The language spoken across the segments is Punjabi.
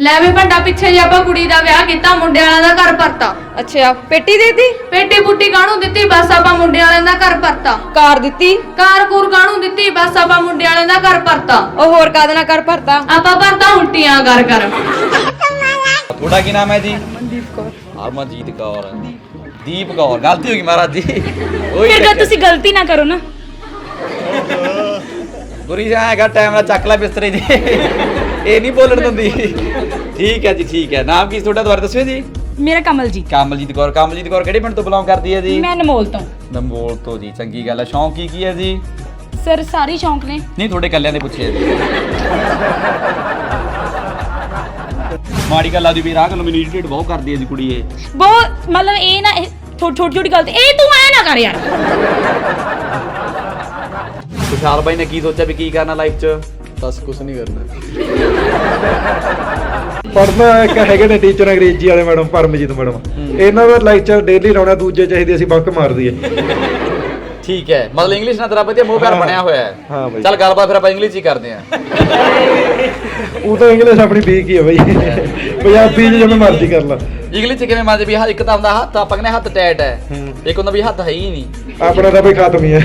ਲੈ ਵੀ ਵੱਡਾ ਪਿੱਛੇ ਜੇ ਆਪਾਂ ਕੁੜੀ ਦਾ ਵਿਆਹ ਕੀਤਾ ਮੁੰਡੇ ਵਾਲਿਆਂ ਦਾ ਘਰ ਭਰਤਾ ਅੱਛਾ ਪੇਟੀ ਦੇਤੀ? ਪੇਟੀ ਪੁੱਟੀ ਕਾਹਨੂੰ ਦਿੱਤੀ? ਬਸ ਆਪਾਂ ਮੁੰਡੇ ਵਾਲਿਆਂ ਦਾ ਘਰ ਭਰਤਾ ਕਾਰ ਦਿੱਤੀ? ਕਾਰ ਕੂਰ ਕਾਹਨੂੰ ਦਿੱਤੀ? ਬਸ ਆਪਾਂ ਮੁੰਡੇ ਵਾਲਿਆਂ ਦਾ ਘਰ ਭਰਤਾ ਉਹ ਹੋਰ ਕਾਹਦੇ ਨਾਲ ਕਰ ਭਰਤਾ ਆਪਾਂ ਭਰਤਾ ਉਲਟੀਆਂ ਕਰ ਕਰ। ਤੁਹਾਡਾ ਕੀ ਨਾਮ ਹੈ ਜੀ? ਮਨਦੀਪ ਕੌਰ। ਹਰਮਨਜੀਤ ਕੌਰ। ਦੀਪ ਕੌਰ। ਗਲਤੀ ਹੋ ਗਈ ਮਹਾਰਾਜ ਜੀ। ਉਹੀ ਫਿਰ ਚੱਕਰ। ਤੁਸੀਂ ਗਲਤੀ ਨਾ ਕਰੋ ਨਾ। ਗੁਰੀ ਜਾ ਟਾਈਮ ਨਾਲ ਚੱਕ ਲੈ ਬਿਸਤਰੇ ਜੀ। ਇਹ ਨਹੀਂ ਬੋਲਣ ਦਿੰਦੀ। ਠੀਕ ਹੈ ਜੀ ਠੀਕ ਹੈ। ਨਾਮ ਕੀ ਤੁਹਾਡਾ? ਦੁਬਾਰਾ ਦੱਸਿਓ ਜੀ। ਮੇਰਾ ਕਮਲ ਜੀ ਕਮਲਜੀਤ ਕੌਰ। ਕਮਲਜੀਤ ਕੌਰ ਕਿਹੜੇ ਪਿੰਡ ਤੋਂ ਬਿਲੋਂਗ ਕਰਦੀ ਹੈ ਜੀ? ਮੈਂ ਅਨਮੋਲ ਤੋਂ। ਨੰਬੋਲ ਤੋਂ ਜੀ ਚੰਗੀ ਗੱਲ ਹੈ। ਸ਼ੌਂਕ ਕੀ ਕੀ ਹੈ ਜੀ? ਸਰ ਸਾਰੇ ਸ਼ੌਂਕ ਨੇ। ਨਹੀਂ ਤੁਹਾਡੇ ਕੱਲਿਆਂ ਦੇ ਪੁੱਛਿਆ ਜੀ। ਮਾੜੀ ਗੱਲ ਆ ਦੀ ਵੀ ਰਾਹ ਨੂੰ ਮੈਨੂੰ ਇਰੀਟੇਟ ਬਹੁਤ ਕਰਦੀ ਹੈ ਜੀ ਕੁੜੀ ਇਹ। ਬਹੁਤ ਮਤਲਬ ਇਹ ਨਾ ਛੋਟੀ ਛੋਟੀ ਛੋਟੀ ਗੱਲ ਤੇ ਇਹ ਤੂੰ ਐ ਨਾ ਕਰ ਯਾਰ। ਖੁਸ਼ਹਾਲ ਬਾਈ ਨੇ ਕੀ ਸੋਚਿਆ ਵੀ ਕੀ ਕਰਨਾ ਲਾਈਫ 'ਚ? ਬਸ ਕੁਝ ਨਹੀਂ ਕਰਨਾ। ਪੜਨਾ ਇੱਕ ਹੈਗੇ ਨੇ ਟੀਚਰ ਅੰਗਰੇਜ਼ੀ ਵਾਲੇ ਮੈਡਮ ਪਰਮਜੀਤ ਮੈਡਮ। ਇਹਨਾਂ ਦਾ ਲੈਕਚਰ ਡੇਲੀ ਲਾਉਣਾ ਦੂਜੇ ਚਾਹੀਦੇ ਅਸੀਂ ਬੰਕ ਮਾਰ ਦਈਏ। ਠੀਕ ਹੈ। ਮਤਲਬ ਇੰਗਲਿਸ਼ ਨਾਲ ਤੇਰਾ ਵਧੀਆ ਮੋਹ ਪਿਆਰ। ਬਣਿਆ ਹੋਇਆ ਹੈ। ਹਾਂ ਬਾਈ। ਚੱਲ ਗੱਲਬਾਤ ਫਿਰ ਆਪਾਂ ਇੰਗਲਿਸ਼ ਹੀ ਕਰਦੇ ਆਂ ਉਹ ਤਾਂ ਇੰਗਲਿਸ਼ ਆਪਣੀ ਵੀਕ ਹੀ ਹੈ ਬਈ। ਪੰਜਾਬੀ ਚ ਜਿਵੇਂ ਮਰਜ਼ੀ ਕਰ ਲਾ। ਇੰਗਲਿਸ਼ 'ਚ ਕਿਵੇਂ ਮੰਨਦੇ ਵੀ ਹਾਂ ਇੱਕ ਤਾਂ ਹੁੰਦਾ ਹੱਥ ਆਪਾਂ ਕਹਿੰਦੇ ਹੱਥ ਟੈਟ ਹੈ। ਹੂੰ। ਇੱਕ ਹੁੰਦਾ ਵੀ ਹੱਥ ਹੈ ਹੀ ਨਹੀਂ। ਆਪਣਾ ਤਾਂ ਬਈ ਖਤਮ ਹੀ ਹੈ।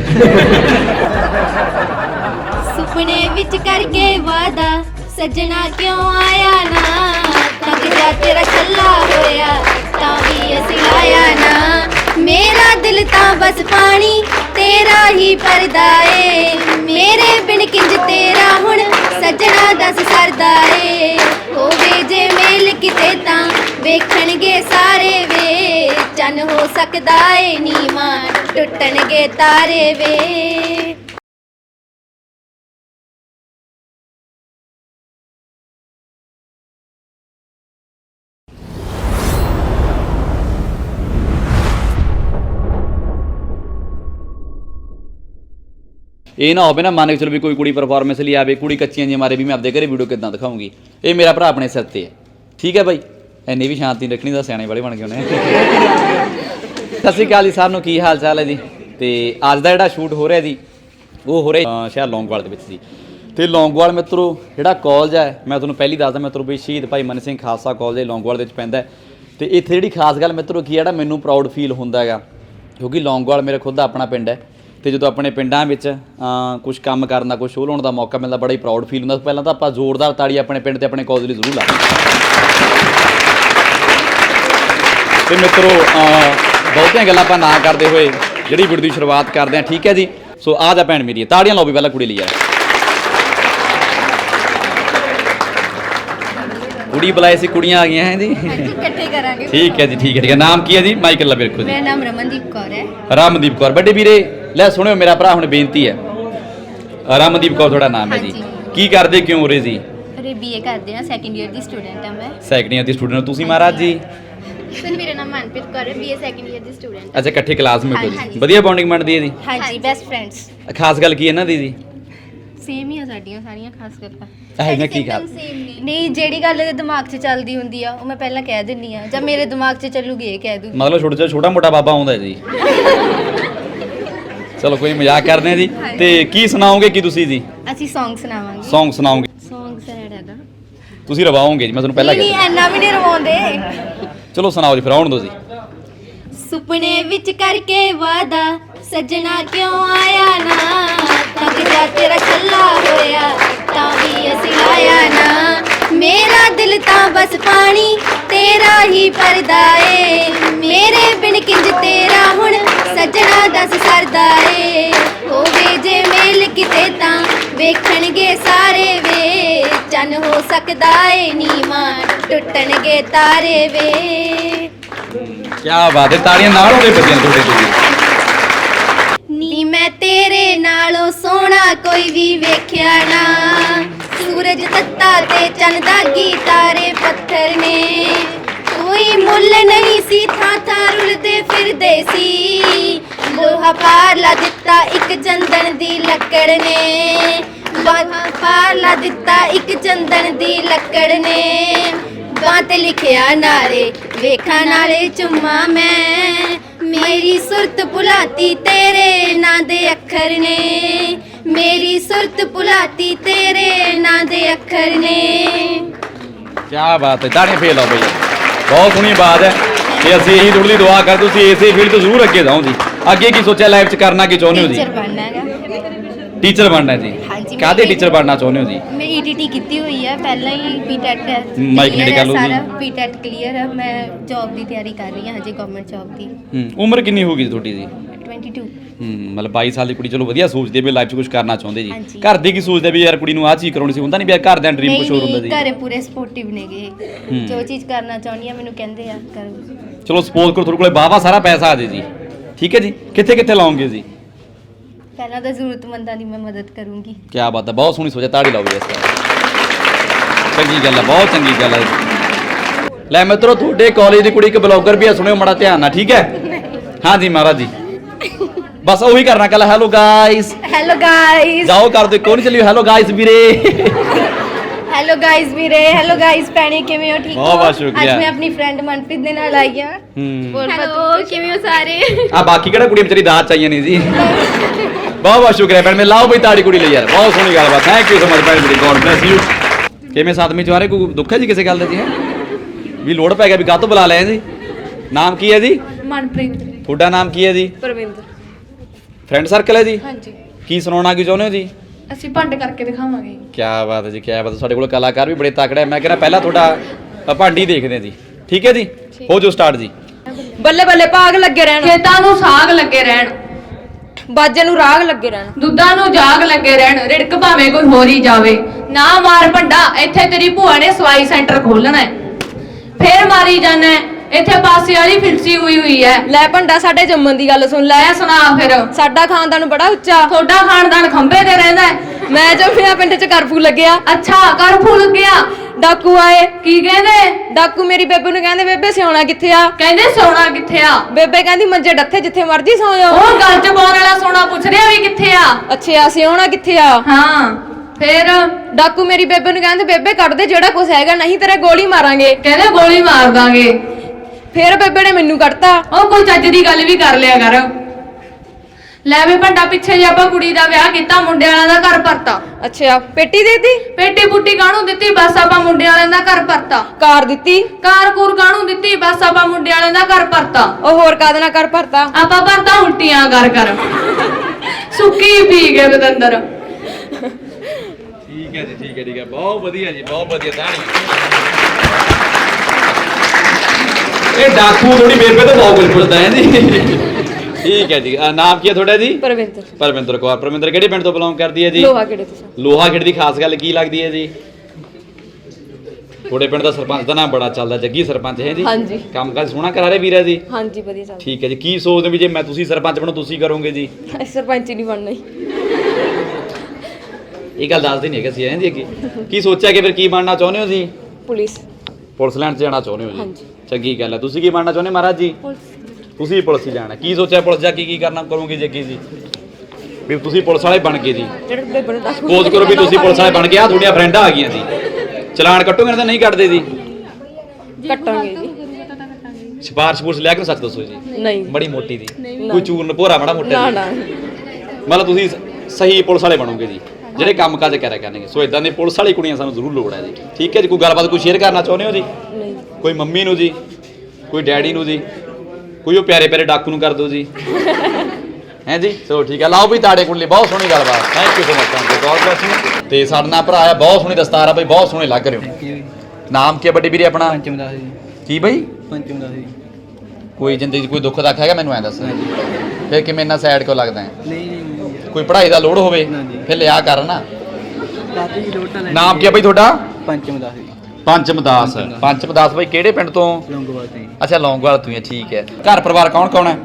ਸੁਪਨੇ ਵਿੱਚ ਕਰਕੇ ਵਾਦਾ। ਸੱਜਣਾ ਕਿਉਂ ਆਇਆ ਨਾ? ਤੱਕ ਜਾ ਤੇਰਾ ਛੱਲਾ ਹੋਇਆ, ਤਾਂ ਵੀ ਅਸੀਂ ਲਾਇਆ ਨਾ। ਮੇਰਾ ਦਿਲ ਤਾਂ ਬਸ ਪਾਣੀ, ਤੇਰਾ ਹੀ ਪਰਦਾ ਏ। ਮੇਰੇ ਬਿਨ ਕਿੰਜ ਤੇਰਾ ਹੁਣ, ਸੱਜਣਾ ਦਸ ਸਰਦਾ ਏ। ਹੋਵੇ ਜੇ ਮੇਲ ਕਿਤੇ ਤਾਂ ਵੇਖਣਗੇ ਸਾਰੇ ਵੇ। ਚੰਨ ਹੋ ਸਕਦਾ ਏ ਨੀਵਾਂ, ਟੁੱਟਣਗੇ ਤਾਰੇ ਵੇ। ਇਹ ਨਾ ਹੋਵੇ ਨਾ ਮੰਨ ਕੇ ਚਲੋ ਵੀ ਕੋਈ ਕੁੜੀ ਪਰਫਾਰਮੈਂਸ ਲਈ ਆਵੇ, ਕੁੜੀ ਕੱਚੀਆਂ ਜੀ ਮਾਰੇ ਵੀ ਮੈਂ ਆਪਦੇ ਘਰੇ ਵੀਡੀਓ ਕਿੱਦਾਂ ਦਿਖਾਉਂਗੀ। ਇਹ ਮੇਰਾ ਭਰਾ ਆਪਣੇ ਸਿਰ ਤੇ ਹੈ। ਠੀਕ ਹੈ ਬਾਈ? ਐਨੀ ਵੀ ਸ਼ਾਂਤੀ ਰੱਖਣੀ ਦਾ ਸਿਆਣੇ ਵਾਲੇ ਬਣ ਗਏ ਉਹਨੇ ਸਤਿ ਸ਼੍ਰੀ ਅਕਾਲ ਜੀ ਸਭ ਨੂੰ, ਕੀ ਹਾਲ ਚਾਲ ਹੈ ਜੀ? ਤੇ ਅੱਜ ਦਾ ਜਿਹੜਾ ਸ਼ੂਟ ਹੋ ਰਿਹਾ ਜੀ, ਉਹ ਹੋ ਰਿਹਾ ਸ਼ਹਿਰ ਲੌਂਗਵਾਲ ਦੇ ਵਿੱਚ ਜੀ। ਤੇ ਲੌਂਗਵਾਲ ਮਿੱਤਰੋ, ਜਿਹੜਾ ਕਾਲਜ ਹੈ, ਮੈਂ ਤੁਹਾਨੂੰ ਪਹਿਲੀ ਦੱਸਦਾ ਮਿੱਤਰੋ ਵੀ ਸ਼ਹੀਦ ਭਾਈ ਮਨ ਸਿੰਘ ਖਾਲਸਾ ਕਾਲਜ ਲੌਂਗਵਾਲ ਦੇ ਵਿੱਚ ਪੈਂਦਾ ਹੈ। ਤੇ ਇੱਥੇ ਜਿਹੜੀ ਖਾਸ ਗੱਲ ਮਿੱਤਰੋ ਕੀ ਹੈ, ਜਿਹੜਾ ਮੈਨੂੰ ਪ੍ਰਾਊਡ ਫੀਲ ਹੁੰਦਾ ਹੈਗਾ, ਕਿਉਂਕਿ ਲੌਂਗਵਾਲ ਮੇਰਾ ਖੁਦ ਦਾ ਆਪਣਾ ਪਿੰਡ ਹੈ। ਤੇ ਜਦੋਂ ਆਪਣੇ ਪਿੰਡਾਂ ਵਿੱਚ ਕੁਝ ਕੰਮ ਕਰਨ ਦਾ ਕੁਝ ਸ਼ੋਅ ਲਾਉਣ ਦਾ ਮੌਕਾ ਮਿਲਦਾ ਬੜਾ ਹੀ ਪ੍ਰਾਊਡ ਫੀਲ ਹੁੰਦਾ ਪਹਿਲਾਂ ਤਾਂ ਆਪਾਂ ਜ਼ੋਰਦਾਰ ਤਾੜੀ ਆਪਣੇ ਪਿੰਡ ਤੇ ਆਪਣੇ ਕਾਲਜ ਲਈ ਜ਼ਰੂਰ ਲਾਵਾਂਗੇ ਤੇ ਮਿੱਤਰੋ ਬਹੁਤੀਆਂ ਗੱਲਾਂ ਆਪਾਂ ਨਾ ਕਰਦੇ ਹੋਏ ਜਿਹੜੀ ਵੀਡੀਓ ਦੀ ਸ਼ੁਰੂਆਤ ਕਰਦੇ ਹਾਂ ਠੀਕ ਹੈ ਜੀ? ਸੋ ਆ ਜਾ ਭੈਣ ਮੇਰੀ ਤਾੜੀਆਂ ਲਾਓ ਵੀ ਪਹਿਲਾਂ ਕੁੜੀ ਲਈ ਯਾਰ ਕੁੜੀ ਬੁਲਾਏ ਸੀ ਕੁੜੀਆਂ ਆ ਗਈਆਂ ਹੈ ਜੀ? ਇਕੱਠੇ ਕਰਾਂਗੇ। ਠੀਕ ਹੈ ਜੀ ਠੀਕ ਹੈ ਠੀਕ ਹੈ। ਨਾਮ ਕੀ ਹੈ ਜੀ? ਮਾਈਕਲ ਲਾ ਬਿਲਕੁਲ ਜੀ। ਮੇਰਾ ਨਾਮ ਰਮਨਦੀਪ ਕੌਰ ਹੈ। ਰਾਮਦੀਪ ਕੌਰ ਵੱਡੇ ਵੀਰੇ ਲੈ ਸੁਣਿਓ ਮੇਰਾ ਭਰਾ ਹੁਣ ਬੇਨਤੀ ਹੈ। ਰਾਮਦੀਪ ਕੌਰ ਤੁਹਾਡਾ ਨਾਮ ਹੈ ਜੀ। ਹਾਂਜੀ। ਕੀ ਕਰਦੇ ਕਿਉਂ ਉਰੇ ਜੀ? ਅਰੇ ਬੀਏ ਕਰਦੇ ਆ ਸੈਕੰਡ ਇਅਰ ਦੀ ਸਟੂਡੈਂਟ ਹਾਂ ਮੈਂ। ਸੈਕੰਡ ਈਅਰ ਦੀ ਸਟੂਡੈਂਟ ਤੁਸੀਂ ਮਹਾਰਾਜ ਜੀ? ਸਰ ਮੇਰਾ ਨਾਮ ਮਨਪ੍ਰੀਤ ਕੌਰ ਹੈ ਬੀਏ ਸੈਕੰਡ ਇਅਰ ਦੀ ਸਟੂਡੈਂਟ ਅੱਛਾ ਇਕੱਠੇ ਕਲਾਸਮੇਟ ਹੋ ਜੀ। ਹਾਂਜੀ। ਵਧੀਆ ਬੌਂਡਿੰਗ ਬਣਦੀ ਹੈ ਜੀ? ਹਾਂਜੀ ਬੈਸਟ ਫਰੈਂਡਸ ਖਾਸ ਗੱਲ ਕੀ ਹੈ ਇਹਨਾਂ ਦੀ ਜੀ? ਸੇਮ ਹੀ ਆ ਸਾਡੀਆਂ ਸਾਰੀਆਂ ਖਾਸ ਗੱਲਾਂ ਨਾ ਕੀ ਗੱਲ ਨਹੀਂ ਜਿਹੜੀ ਗੱਲ ਇਹਦੇ ਦਿਮਾਗ 'ਚ ਚੱਲਦੀ ਹੁੰਦੀ ਆ ਉਹ ਮੈਂ ਪਹਿਲਾਂ ਕਹਿ ਦਿੰਨੀ ਆ ਜਾਂ ਮੇਰੇ ਦਿਮਾਗ 'ਚ ਚੱਲੂਗੀ ਇਹ ਕਹਿ ਦੂੰ। ਮਤਲਬ ਛੋਟਾ ਛੋਟਾ ਮੋਟਾ ਬਾਬਾ ਆਉਂਦਾ ਹੈ ਜੀ। ਚਲੋ ਕੋਈ ਮਜ਼ਾਕ ਕਰਦੇ ਹਾਂ ਜੀ। ਤੇ ਕੀ ਸੁਣਾਓਗੇ ਕੀ ਤੁਸੀਂ ਜੀ? ਅਸੀਂ Song ਸੁਣਾਵਾਂਗੇ। Song ਸੁਣਾਓਗੇ? Song ਸੈਡ ਹੈਗਾ। ਤੁਸੀਂ ਰਵਾਓਗੇ ਜੀ ਮੈਂ ਤੁਹਾਨੂੰ ਪਹਿਲਾਂ ਨਹੀਂ ਕਹਿ ਇੰਨਾ ਵੀ ਨਹੀਂ ਰਵਾਉਂਦੇ। ਚਲੋ ਸੁਣਾਓ ਜੀ ਫਿਰ ਆਉਣ ਦਿਓ ਜੀ। ਸੁਪਨੇ ਵਿੱਚ ਕਰਕੇ ਵਾਦਾ ਸੱਜਣਾ ਕਿਉਂ ਆਇਆ ਨਾ? ਤੱਕ ਜਾ ਤੇਰਾ ਛੱਲਾ ਹੋਇਆ ਤਾਂ ਵੀ ਅਸੀਂ ਲਾਇਆ ਨਾ। ਮੇਰਾ ਦਿਲ ਤਾਂ ਬਸ ਪਾਣੀ ਤੇਰਾ ਹੀ ਪਰਦਾ ਏ। ਮੇਰੇ ਬਿਨ ਕਿੰਜ ਤੇਰਾ ਹੁਣ ਸੱਜਣਾ ਦੱਸ ਸਰਦਾ ਏ। ਹੋਵੇ ਜੇ ਮੇਲ ਕਿਤੇ ਤਾਂ ਵੇਖਣਗੇ ਸਾਰੇ ਵੇ। ਚੰਨ ਹੋ ਸਕਦਾ ਏ ਨੀਵਾਂ ਟੁੱਟਣਗੇ ਤਾਰੇ ਵੇ। ਕੀ ਬਾਤ ਹੈ ਤਾੜੀਆਂ ਨਾਲ ਹੋਵੇ ਬੱਚਿਆਂ ਤੁਹਾਡੇ ਤੇ ਜੀ ਨੀ ਮੈਂ ਤੇਰੇ ਨਾਲੋਂ ਸੋਹਣਾ ਕੋਈ ਵੀ ਵੇਖਿਆ ਨਾ। ਸੂਰਜ ਤੱਤਾ ਤੇ ਚੰਨ ਦਾਗੀ ਤਾਰੇ ਪੱਥਰ ਨੇ। ਕੋਈ ਮੁੱਲ ਨਹੀਂ ਸੀ, ਥਾਂ ਥਾਂ ਰੁਲਦੇ ਫਿਰਦੇ ਸੀ। ਲੋਹਾ ਪਾਰ ਲਾ ਦਿੱਤਾ ਇੱਕ ਚੰਦਨ ਦੀ ਲੱਕੜ ਨੇ। ਲੋਹਾ ਪਾਰ ਲਾ ਦਿੱਤਾ ਇੱਕ ਚੰਦਨ ਦੀ ਲੱਕੜ ਨੇ। ਬਾਂਹ ਲਿਖਿਆ ਨਾਰੇ, ਵੇਖਾਂ ਨਾਲੇ ਚੁੰਮਾ ਮੈਂ। ਮੇਰੀ ਸੁਰਤ ਭੁਲਾਤੀ ਤੇਰੇ ਨਾਂ ਦੇ ਅੱਖਰ ਨੇ। ਮੇਰੀ ਸੁਰਤ ਭੁਲਾਤੀ ਤੇਰੇ ਨਾਂ ਦੇ ਅੱਖਰ ਨੇ। ਕੀ ਬਾਤ ਹੈ ਤਾੜੀਆਂ ਫੇਰ ਲਾਓ ਬਈ ਬਹੁਤ ਸੋਹਣੀ ਬਾਤ ਹੈ। ਤੇ ਅਸੀਂ ਇਹੀ ਲਈ ਦੁਆ ਕਰ ਤੁਸੀਂ ਇਸੇ ਫੀਲਡ ਤੋਂ ਜ਼ਰੂਰ ਅੱਗੇ ਜਾਓ ਜੀ। ਅੱਗੇ ਕੀ ਸੋਚਿਆ ਲਾਈਫ 'ਚ ਕਰਨਾ ਕੀ ਚਾਹੁੰਦੇ ਹੋ ਜੀ? ਟੀਚਰ ਬਣਨਾ ਹੈਗਾ। ਟੀਚਰ ਬਣਨਾ ਜੀ। ਮੈਂ- ਟੀਚਰ ਬਣਨਾ ਚਾਹੁੰਦੇ ਹੋ ਜੀ? ਮੈਂ ਈਟੀਟੀ ਕੀਤੀ ਹੋਈ ਹੈ ਪਹਿਲਾਂ ਹੀ ਬੀਟੈਟ ਹੈ। ਮਾਈਕ ਨੇੜੇ ਕਰ ਲਓ ਜੀ। ਸਾਰਾ ਬੀਟੈਟ ਕਲੀਅਰ ਹੈ। ਮੈਂ ਜੌਬ ਦੀ ਤਿਆਰੀ ਕਰ ਰਹੀ ਹਾਂ ਹਜੇ ਗਵਰਨਮੈਂਟ ਜੌਬ ਦੀ। ਹੂੰ ਉਮਰ ਕਿੰਨੀ ਹੋਗੀ ਜੀ ਤੁਹਾਡੀ ਜੀ? 22 ਹੂੰ ਮਤਲਬ 22 ਸਾਲ ਦੀ ਕੁੜੀ ਚਲੋ ਵਧੀਆ ਸੋਚਦੀ ਹੈ ਵੀ ਲਾਈਫ 'ਚ ਕੁਝ ਕਰਨਾ ਚਾਹੁੰਦੇ ਜੀ। ਹਾਂਜੀ। ਘਰ ਦੇ ਕੀ ਸੋਚਦੇ ਵੀ ਯਾਰ ਕੁੜੀ ਨੂੰ ਆਹ ਚੀਜ਼ ਕਰਾਉਣੀ ਸੀ ਹੁੰਦਾ ਨਹੀਂ ਵੀ ਯਾਰ ਘਰ ਦਾ ਡ੍ਰੀਮ ਕੁਝ ਹੋਰ ਹੁੰਦਾ ਜੀ ਘਰੇ ਪੂਰੇ ਸਪੋਰਟਿਵ ਨੇਗੇ। ਹੂੰ। ਜੋ ਚੀਜ਼ ਕਰਨਾ ਚਾਹੁੰਦੀ ਆ ਮੈਨੂੰ ਕਹਿੰਦੇ ਆ ਕਰੋ। ਚਲੋ ਸਪੋਜ਼ ਕਰੋ ਤੁਹਾਡੇ ਕੋਲੇ ਵਾਹਵਾ ਸਾਰਾ ਪੈਸਾ ਆ ਜੇ ਜੀ। ਠੀਕ ਹੈ ਜੀ? ਕਿੱਥੇ ਕਿੱਥੇ ਲਾਉਂਗੇ ਜੀ? ਪਹਿਲਾਂ ਤਾਂ ਜ਼ਰੂਰਤਮੰਦਾਂ ਦੀ ਮੈਂ ਮਦਦ ਕਰੂੰਗੀ। ਕੀ ਬਾਤ ਹੈ ਬਹੁਤ ਸੋਹਣੀ ਸੋਚਿਆ ਤਾੜੀ ਲਾਓ ਜੀ ਇਸ ਤਰ੍ਹਾਂ ਚੰਗੀ ਗੱਲ ਹੈ ਬਹੁਤ ਚੰਗੀ ਗੱਲ ਹੈ। ਲੈ ਮਿੱਤਰੋ ਤੁਹਾਡੇ ਕਾਲਜ ਦੀ ਕੁੜੀ ਇੱਕ ਬਲੌਗਰ ਵੀ ਹੈ ਸੁਣਿਓ ਮੜਾ ਧਿਆਨ ਨਾਲ ਠੀਕ ਹੈ? ਹਾਂ ਜੀ ਮਹਾਰਾਜ ਜੀ। ਬਸ ਉਹੀ ਕਰਨਾ ਕੱਲ ਹੈਲੋ ਗਾਇਸ ਹੈਲੋ ਗਾਇਸ ਜਾਓ ਕਰ ਦਿਓ ਕੋਈ ਨਹੀਂ ਚੱਲਿਓ ਹੈਲੋ ਗਾਇਸ ਵੀਰੇ ਹੈਲੋ ਗਾਇਸ ਵੀਰੇ ਹੈਲੋ ਗਾਇਸ ਭੈਣੇ ਕਿਵੇਂ ਹੋ ਠੀਕ ਹੋ ਬਹੁਤ ਬਹੁਤ ਸ਼ੁਕਰੀਆ। ਅੱਜ ਮੈਂ ਆਪਣੀ ਫਰੈਂਡ ਮਨਪ੍ਰੀਤ ਦੇ ਨਾਲ ਆਈ ਹਾਂ ਹੂੰ ਹੈਲੋ ਕਿਵੇਂ ਹੋ ਸਾਰੇ ਆ ਬਾਕੀ ਕਿਹੜਾ ਕੁੜੀ ਵਿਚਾਰੀ ਦਾਤ ਚਾਹੀਏ ਨਹੀਂ ਜੀ ਬਹੁਤ ਬਹੁਤ ਸ਼ੁਕਰੀਆ ਭੈਣ ਮੈਂ ਲਾਓ ਬਈ ਤਾੜੀ ਕੁੜੀ ਲਈ ਯਾਰ ਬਹੁਤ ਸੋਹਣੀ ਗੱਲਬਾਤ ਥੈਂਕ ਯੂ ਸੋ ਮਚ ਭੈਣ ਮੇਰੀ ਗੋਡ ਬlesਸ ਯੂ ਕਿਵੇਂ ਸਾਥਮੀ ਚਵਾਰੇ ਕੋਈ ਦੁੱਖ ਹੈ ਜੀ ਕਿਸੇ ਗੱਲ ਦਾ ਜੀ ਹੈ ਵੀ ਲੋੜ ਪੈ ਗਿਆ ਵੀ ਕਾਹਤੋਂ ਬੁਲਾ ਲਿਆ ਜੀ ਨਾਮ ਕੀ ਹੈ ਜੀ ਮਨਪ੍ਰੀਤ ਤੁਹਾਡਾ ਨਾਮ ਕੀ ਹੈ ਜੀ ਪਰਵਿੰਦਰ ਫਰੈਂਡ ਸਰਕਲ ਹੈ ਜੀ? ਹਾਂਜੀ। ਕੀ ਸੁਣਾਉਣਾ ਕੀ ਚਾਹੁੰਦੇ ਹੋ ਜੀ? ਅਸੀਂ ਭੰਡ ਕਰਕੇ ਦਿਖਾਵਾਂਗੇ। ਕੀ ਬਾਤ ਹੈ ਜੀ ਕੀ ਬਾਤ ਹੈ। ਸਾਡੇ ਕੋਲ ਕਲਾਕਾਰ ਵੀ ਬੜੇ ਤਕੜੇ ਮੈਂ ਕਹਿੰਦਾ ਪਹਿਲਾਂ ਤੁਹਾਡਾ ਭਾਂਡੀ ਦੇਖਦੇ ਹਾਂ ਜੀ। ਠੀਕ ਹੈ ਜੀ? ਹੋ ਜੋ ਸਟਾਰਟ ਜੀ। ਬੱਲੇ ਬੱਲੇ ਭਾਗ ਲੱਗੇ ਰਹਿਣ। ਖੇਤਾਂ ਨੂੰ ਸਾਗ ਲੱਗੇ ਰਹਿਣ। ਬਾਜੇ ਨੂੰ ਰਾਗ ਲੱਗੇ ਰਹਿਣ। ਦੁੱਧਾਂ ਨੂੰ ਜਾਗ ਲੱਗੇ ਰਹਿਣ। ਰਿੜਕ ਭਾਵੇਂ ਕੋਈ ਹੋਰ ਹੀ ਜਾਵੇ। ਨਾ ਮਾਰ ਭੰਡਾ ਇੱਥੇ ਤੇਰੀ ਭੂਆ ਨੇ ਸਵਾਈ ਸੈਂਟਰ ਖੋਲਣਾ ਹੈ। ਫੇਰ ਮਾਰੀ ਜਾਣਾ ਹੈ, ਇੱਥੇ ਪਾਸੇ ਵਾਲੀ ਫਿਲਸੀ ਹੋਈ ਹੋਈ ਹੈ। ਲੈ ਭੰਡਾ ਸਾਡੇ ਜੰਮਣ ਦੀ ਗੱਲ ਸੁਣ ਲੈ। ਲੈ ਸੁਣਾ ਫਿਰ। ਸਾਡਾ ਖਾਨਦਾਨ ਬੜਾ ਉੱਚਾ। ਤੁਹਾਡਾ ਖਾਨਦਾਨ ਖੰਬੇ ਤੇ ਰਹਿੰਦਾ ਹੈ। ਮੈਂ ਜੰਮਿਆ ਪਿੰਡ ਚ ਕਰਫੂ ਲੱਗਿਆ। ਅੱਛਾ ਕਰ ਫੁੱਲ ਗਿਆ ਡਾਕੂ ਆਏ। ਕੀ ਕਹਿੰਦੇ? ਡਾਕੂ ਮੇਰੀ ਬੇਬੇ ਨੂੰ ਕਹਿੰਦੇ ਬੇਬੇ ਸਿਉਣਾ ਕਿੱਥੇ ਆ? ਕਹਿੰਦੇ ਸੋਨਾ ਕਿੱਥੇ ਆ? ਬੇਬੇ ਕਹਿੰਦੀ ਮੰਜੇ ਡੱਥੇ ਜਿੱਥੇ ਮਰਜ਼ੀ ਸੌ ਜਾਓ। ਉਹ ਗੱਲ ਚ ਪਾਉਣ ਵਾਲਾ ਸੋਨਾ ਪੁੱਛ ਰਿਹਾ ਵੀ ਕਿੱਥੇ ਆ? ਅੱਛਾ ਸਿਉਣਾ ਕਿੱਥੇ ਆ? ਹਾਂ ਫੇਰ? ਡਾਕੂ ਮੇਰੀ ਬੇਬੇ ਨੂੰ ਕਹਿੰਦੇ ਬੇਬੇ ਕੱਢ ਦੇ ਜਿਹੜਾ ਕੁਛ ਹੈਗਾ ਨਹੀਂ ਤੇਰੇ ਗੋਲੀ ਮਾਰਾਂਗੇ। ਕਹਿੰਦੇ ਗੋਲੀ ਮਾਰ ਦਾਂਗੇ। ਫੇਰ ਬੇਬੇ ਨੇ ਮੈਨੂੰ ਕੱਢਤਾ। ਉਹ ਕੋਈ ਚੱਜ ਦੀ ਗੱਲ ਵੀ ਕਰ ਲਿਆ ਕਰ। ਲੈ ਵੀ ਭੰਡਾ ਪਿੱਛੇ ਜੇ ਆਪਾਂ ਕੁੜੀ ਦਾ ਵਿਆਹ ਕੀਤਾ ਮੁੰਡੇ ਵਾਲਿਆਂ ਦਾ ਘਰ ਭਰਤਾ ਅੱਛਾ ਪੇਟੀ ਦੇਤੀ? ਪੇਟੀ ਪੁੱਟੀ ਕਾਹਨੂੰ ਦਿੱਤੀ? ਬਸ ਆਪਾਂ ਮੁੰਡੇ ਵਾਲਿਆਂ ਦਾ ਘਰ ਭਰਤਾ ਕਾਰ ਦਿੱਤੀ? ਕਾਰ ਕੂਰ ਕਾਹਨੂੰ ਦਿੱਤੀ? ਬਸ ਆਪਾਂ ਮੁੰਡੇ ਵਾਲਿਆਂ ਦਾ ਘਰ ਭਰਤਾ ਉਹ ਹੋਰ ਕਾਹਦੇ ਨਾਲ ਕਰ ਭਰਤਾ ਆਪਾਂ ਭਰਤਾ ਉਲਟੀਆਂ ਕਰ ਕਰ। ਸੁੱਕੀ ਪੀ ਗਏ ਬਦੰਦਰ ਠੀਕ ਹੈ ਜੀ ਠੀਕ ਹੈ ਠੀਕ ਹੈ। ਬਹੁਤ ਵਧੀਆ ਜੀ ਬਹੁਤ ਵਧੀਆ ਤਾੜੀ ਇਹ ਡਾਕੂ ਥੋੜੀ ਬੇਬੇ ਤੋਂ ਬਹੁਤ ਕੁਝ ਪੁੱਛਦਾ ਹੈ ਜੀ। ਠੀਕ ਹੈ ਜੀ। ਅ, ਨਾਮ ਕੀ ਹੈ ਤੁਹਾਡਾ ਜੀ? ਪਰਵਿੰਦਰ ਪਰਮਿੰਦਰ ਕੌਰ। ਪਰਮਿੰਦਰ ਕਿਹੜੇ ਪਿੰਡ ਤੋਂ ਬਿਲੋਂਗ ਕਰਦੀ ਹੈ ਜੀ? ਲੋਹਾ ਕਿਹੜੇ ਤੁਸੀਂ ਲੋਹਾ ਖੇਡ ਦੀ ਖਾਸ ਗੱਲ ਕੀ ਲੱਗਦੀ ਹੈ ਜੀ? ਤੁਹਾਡੇ ਪਿੰਡ ਦਾ ਸਰਪੰਚ ਦਾ ਨਾਮ ਬੜਾ ਚੱਲਦਾ ਜੱਗੀ ਸਰਪੰਚ ਹੈ ਜੀ? ਹਾਂਜੀ। ਕੰਮ ਕਾਜ ਸੋਹਣਾ ਕਰਾ ਰਹੇ ਵੀਰਾ ਜੀ? ਹਾਂਜੀ ਵਧੀਆ ਚੱਲ ਠੀਕ ਹੈ ਜੀ। ਕੀ ਸੋਚਦੇ ਵੀ ਜੇ ਮੈਂ ਤੁਸੀਂ ਸਰਪੰਚ ਬਣੋ ਤੁਸੀਂ ਕਰੋਗੇ ਜੀ? ਅਸੀਂ ਸਰਪੰਚ ਹੀ ਨਹੀਂ ਬਣਨਾ ਹੀ ਇਹ ਗੱਲ ਦੱਸਦੇ ਨਹੀਂ ਹੈਗੇ ਸੀ ਐਂ ਜੀ ਅੱਗੇ। ਕੀ ਸੋਚਿਆ ਕਿ ਫਿਰ ਕੀ ਬਣਨਾ ਚਾਹੁੰਦੇ ਹੋ ਜੀ? ਪੁਲਿਸ। ਪੁਲਿਸ ਲਾਈਨ 'ਚ ਜਾਣਾ ਚਾਹੁੰਦੇ ਹੋ ਜੀ? ਹਾਂਜੀ। ਚੰਗੀ ਗੱਲ ਹੈ ਤੁਸੀਂ ਕੀ ਬਣਨਾ ਚਾਹੁੰਦੇ ਮਹਾਰਾਜ ਜੀ? ਤੁਸੀਂ ਪੁਲਿਸ 'ਚ ਜਾਣਾ। ਕੀ ਸੋਚਿਆ ਪੁਲਿਸ ਜਾ ਕੇ ਕੀ ਕਰਨਾ ਕਰੋਗੇ ਜੀ ਅੱਗੇ ਜੀ? ਵੀ ਤੁਸੀਂ ਪੁਲਿਸ ਵਾਲੇ ਬਣ ਕੇ ਜੀ। ਸਪੋਜ਼ ਕਰੋ ਵੀ ਤੁਸੀਂ ਪੁਲਿਸ ਵਾਲੇ ਬਣ ਕੇ ਆ ਤੁਹਾਡੀਆਂ ਫਰੈਂਡਾਂ ਆ ਗਈਆਂ ਜੀ। ਚਲਾਨ ਕੱਟੋਗੇ ਨਾ ਤਾਂ ਨਹੀਂ ਕੱਟਦੇ ਜੀ। ਕੱਟਾਂਗੇ ਜੀ। ਸਿਫਾਰਸ਼ ਫੂਰਸ਼ ਲਿਆ ਕੇ ਸੱਚ ਦੱਸੋ ਜੀ। ਨਹੀਂ। ਬੜੀ ਮੋਟੀ ਦੀ ਕੋਈ ਚੂਰਨ ਭੋਰਾ ਮਾੜਾ ਮੋਟਾ ਨਾ। ਨਾ। ਮਤਲਬ ਤੁਸੀਂ ਸਹੀ ਪੁਲਿਸ ਵਾਲੇ ਬਣੋਗੇ ਜੀ। ਜਿਹੜੇ ਕੰਮ ਕਾਜ ਕਰਿਆ ਕਰਨਗੇ। ਸੋ ਇਦਾਂ ਦੇ ਪੁਲਿਸ ਵਾਲੀ ਕੁੜੀਆਂ ਸਾਨੂੰ ਜ਼ਰੂਰ ਲੋੜ ਹੈ ਜੀ। ਠੀਕ ਹੈ ਜੀ ਕੋਈ ਗੱਲਬਾਤ ਕੋਈ ਸ਼ੇਅਰ ਕਰਨਾ ਚਾਹੁੰਦੇ ਹੋ ਜੀ? ਨਹੀਂ। ਕੋਈ ਮੰਮੀ ਨੂੰ ਜੀ? ਕੋਈ ਡੈਡੀ ਨੂੰ ਜੀ? ਕੋਈ ਉਹ ਪਿਆਰੇ ਪਿਆਰੇ ਡਾਕੂ ਨੂੰ ਕਰ ਦਿਓ ਜੀ? ਹੈ ਜੀ? ਚਲੋ ਠੀਕ ਹੈ ਲਾਓ ਵੀ ਤਾੜੇ ਕੁੰਡਲੀ ਬਹੁਤ ਸੋਹਣੀ ਗੱਲਬਾਤ। ਥੈਂਕ ਯੂ ਸੋ ਮਚ ਤੁਹਾਨੂੰ ਗੋਡ ਬlesਸ ਯੂ ਤੇ ਸਾਡਾ ਨਾਲ ਭਰਾ ਆ ਬਹੁਤ ਸੋਹਣੀ ਦਸਤਾਰ ਆ ਬਈ ਬਹੁਤ ਸੋਹਣੇ ਲੱਗ ਰਹੇ ਹੋ। ਨਾਮ ਕੀ ਹੈ ਵੱਡੇ ਵੀਰੇ ਆਪਣਾ? ਪੰਚਮ ਦਾ ਸੀ ਕੀ ਬਈ? ਪੰਚਮ ਦਾ ਸੀ ਕੋਈ ਜ਼ਿੰਦਗੀ 'ਚ ਕੋਈ ਦੁੱਖ ਦੱਖ ਹੈਗਾ ਮੈਨੂੰ ਐ ਦੱਸ। ਫਿਰ ਕਿਵੇਂ ਇੰਨਾ ਸੈਡ ਕਿਉਂ ਲੱਗਦਾ ਹੈ? ਨਹੀਂ ਨਹੀਂ। ਕੋਈ ਪੜ੍ਹਾਈ ਦਾ ਲੋੜ ਹੋਵੇ ਜੀ। ਫਿਰ ਲਿਆ ਕਰ ਨਾ। ਦਾਦੀ ਦੀ ਲੋਟਾ ਲੈ ਨਾਮ ਕੀ ਹੈ ਬਈ ਤੁਹਾਡਾ? ਪੰਚਮ ਦਾ ਸੀ ਪੰਚਮਦਾਸ ਪੰਚਮਦਾਸ। ਪੰਚਮਦਾਸ ਬਈ ਕਿਹੜੇ ਪਿੰਡ ਤੋਂ? ਲੌਂਗੋਵਾਲ ਤੇ ਅੱਛਾ ਲੌਂਗਵਾਲ ਤੋਂ ਹੀ ਠੀਕ ਹੈ। ਘਰ ਪਰਿਵਾਰ ਕੌਣ ਕੌਣ ਹੈ?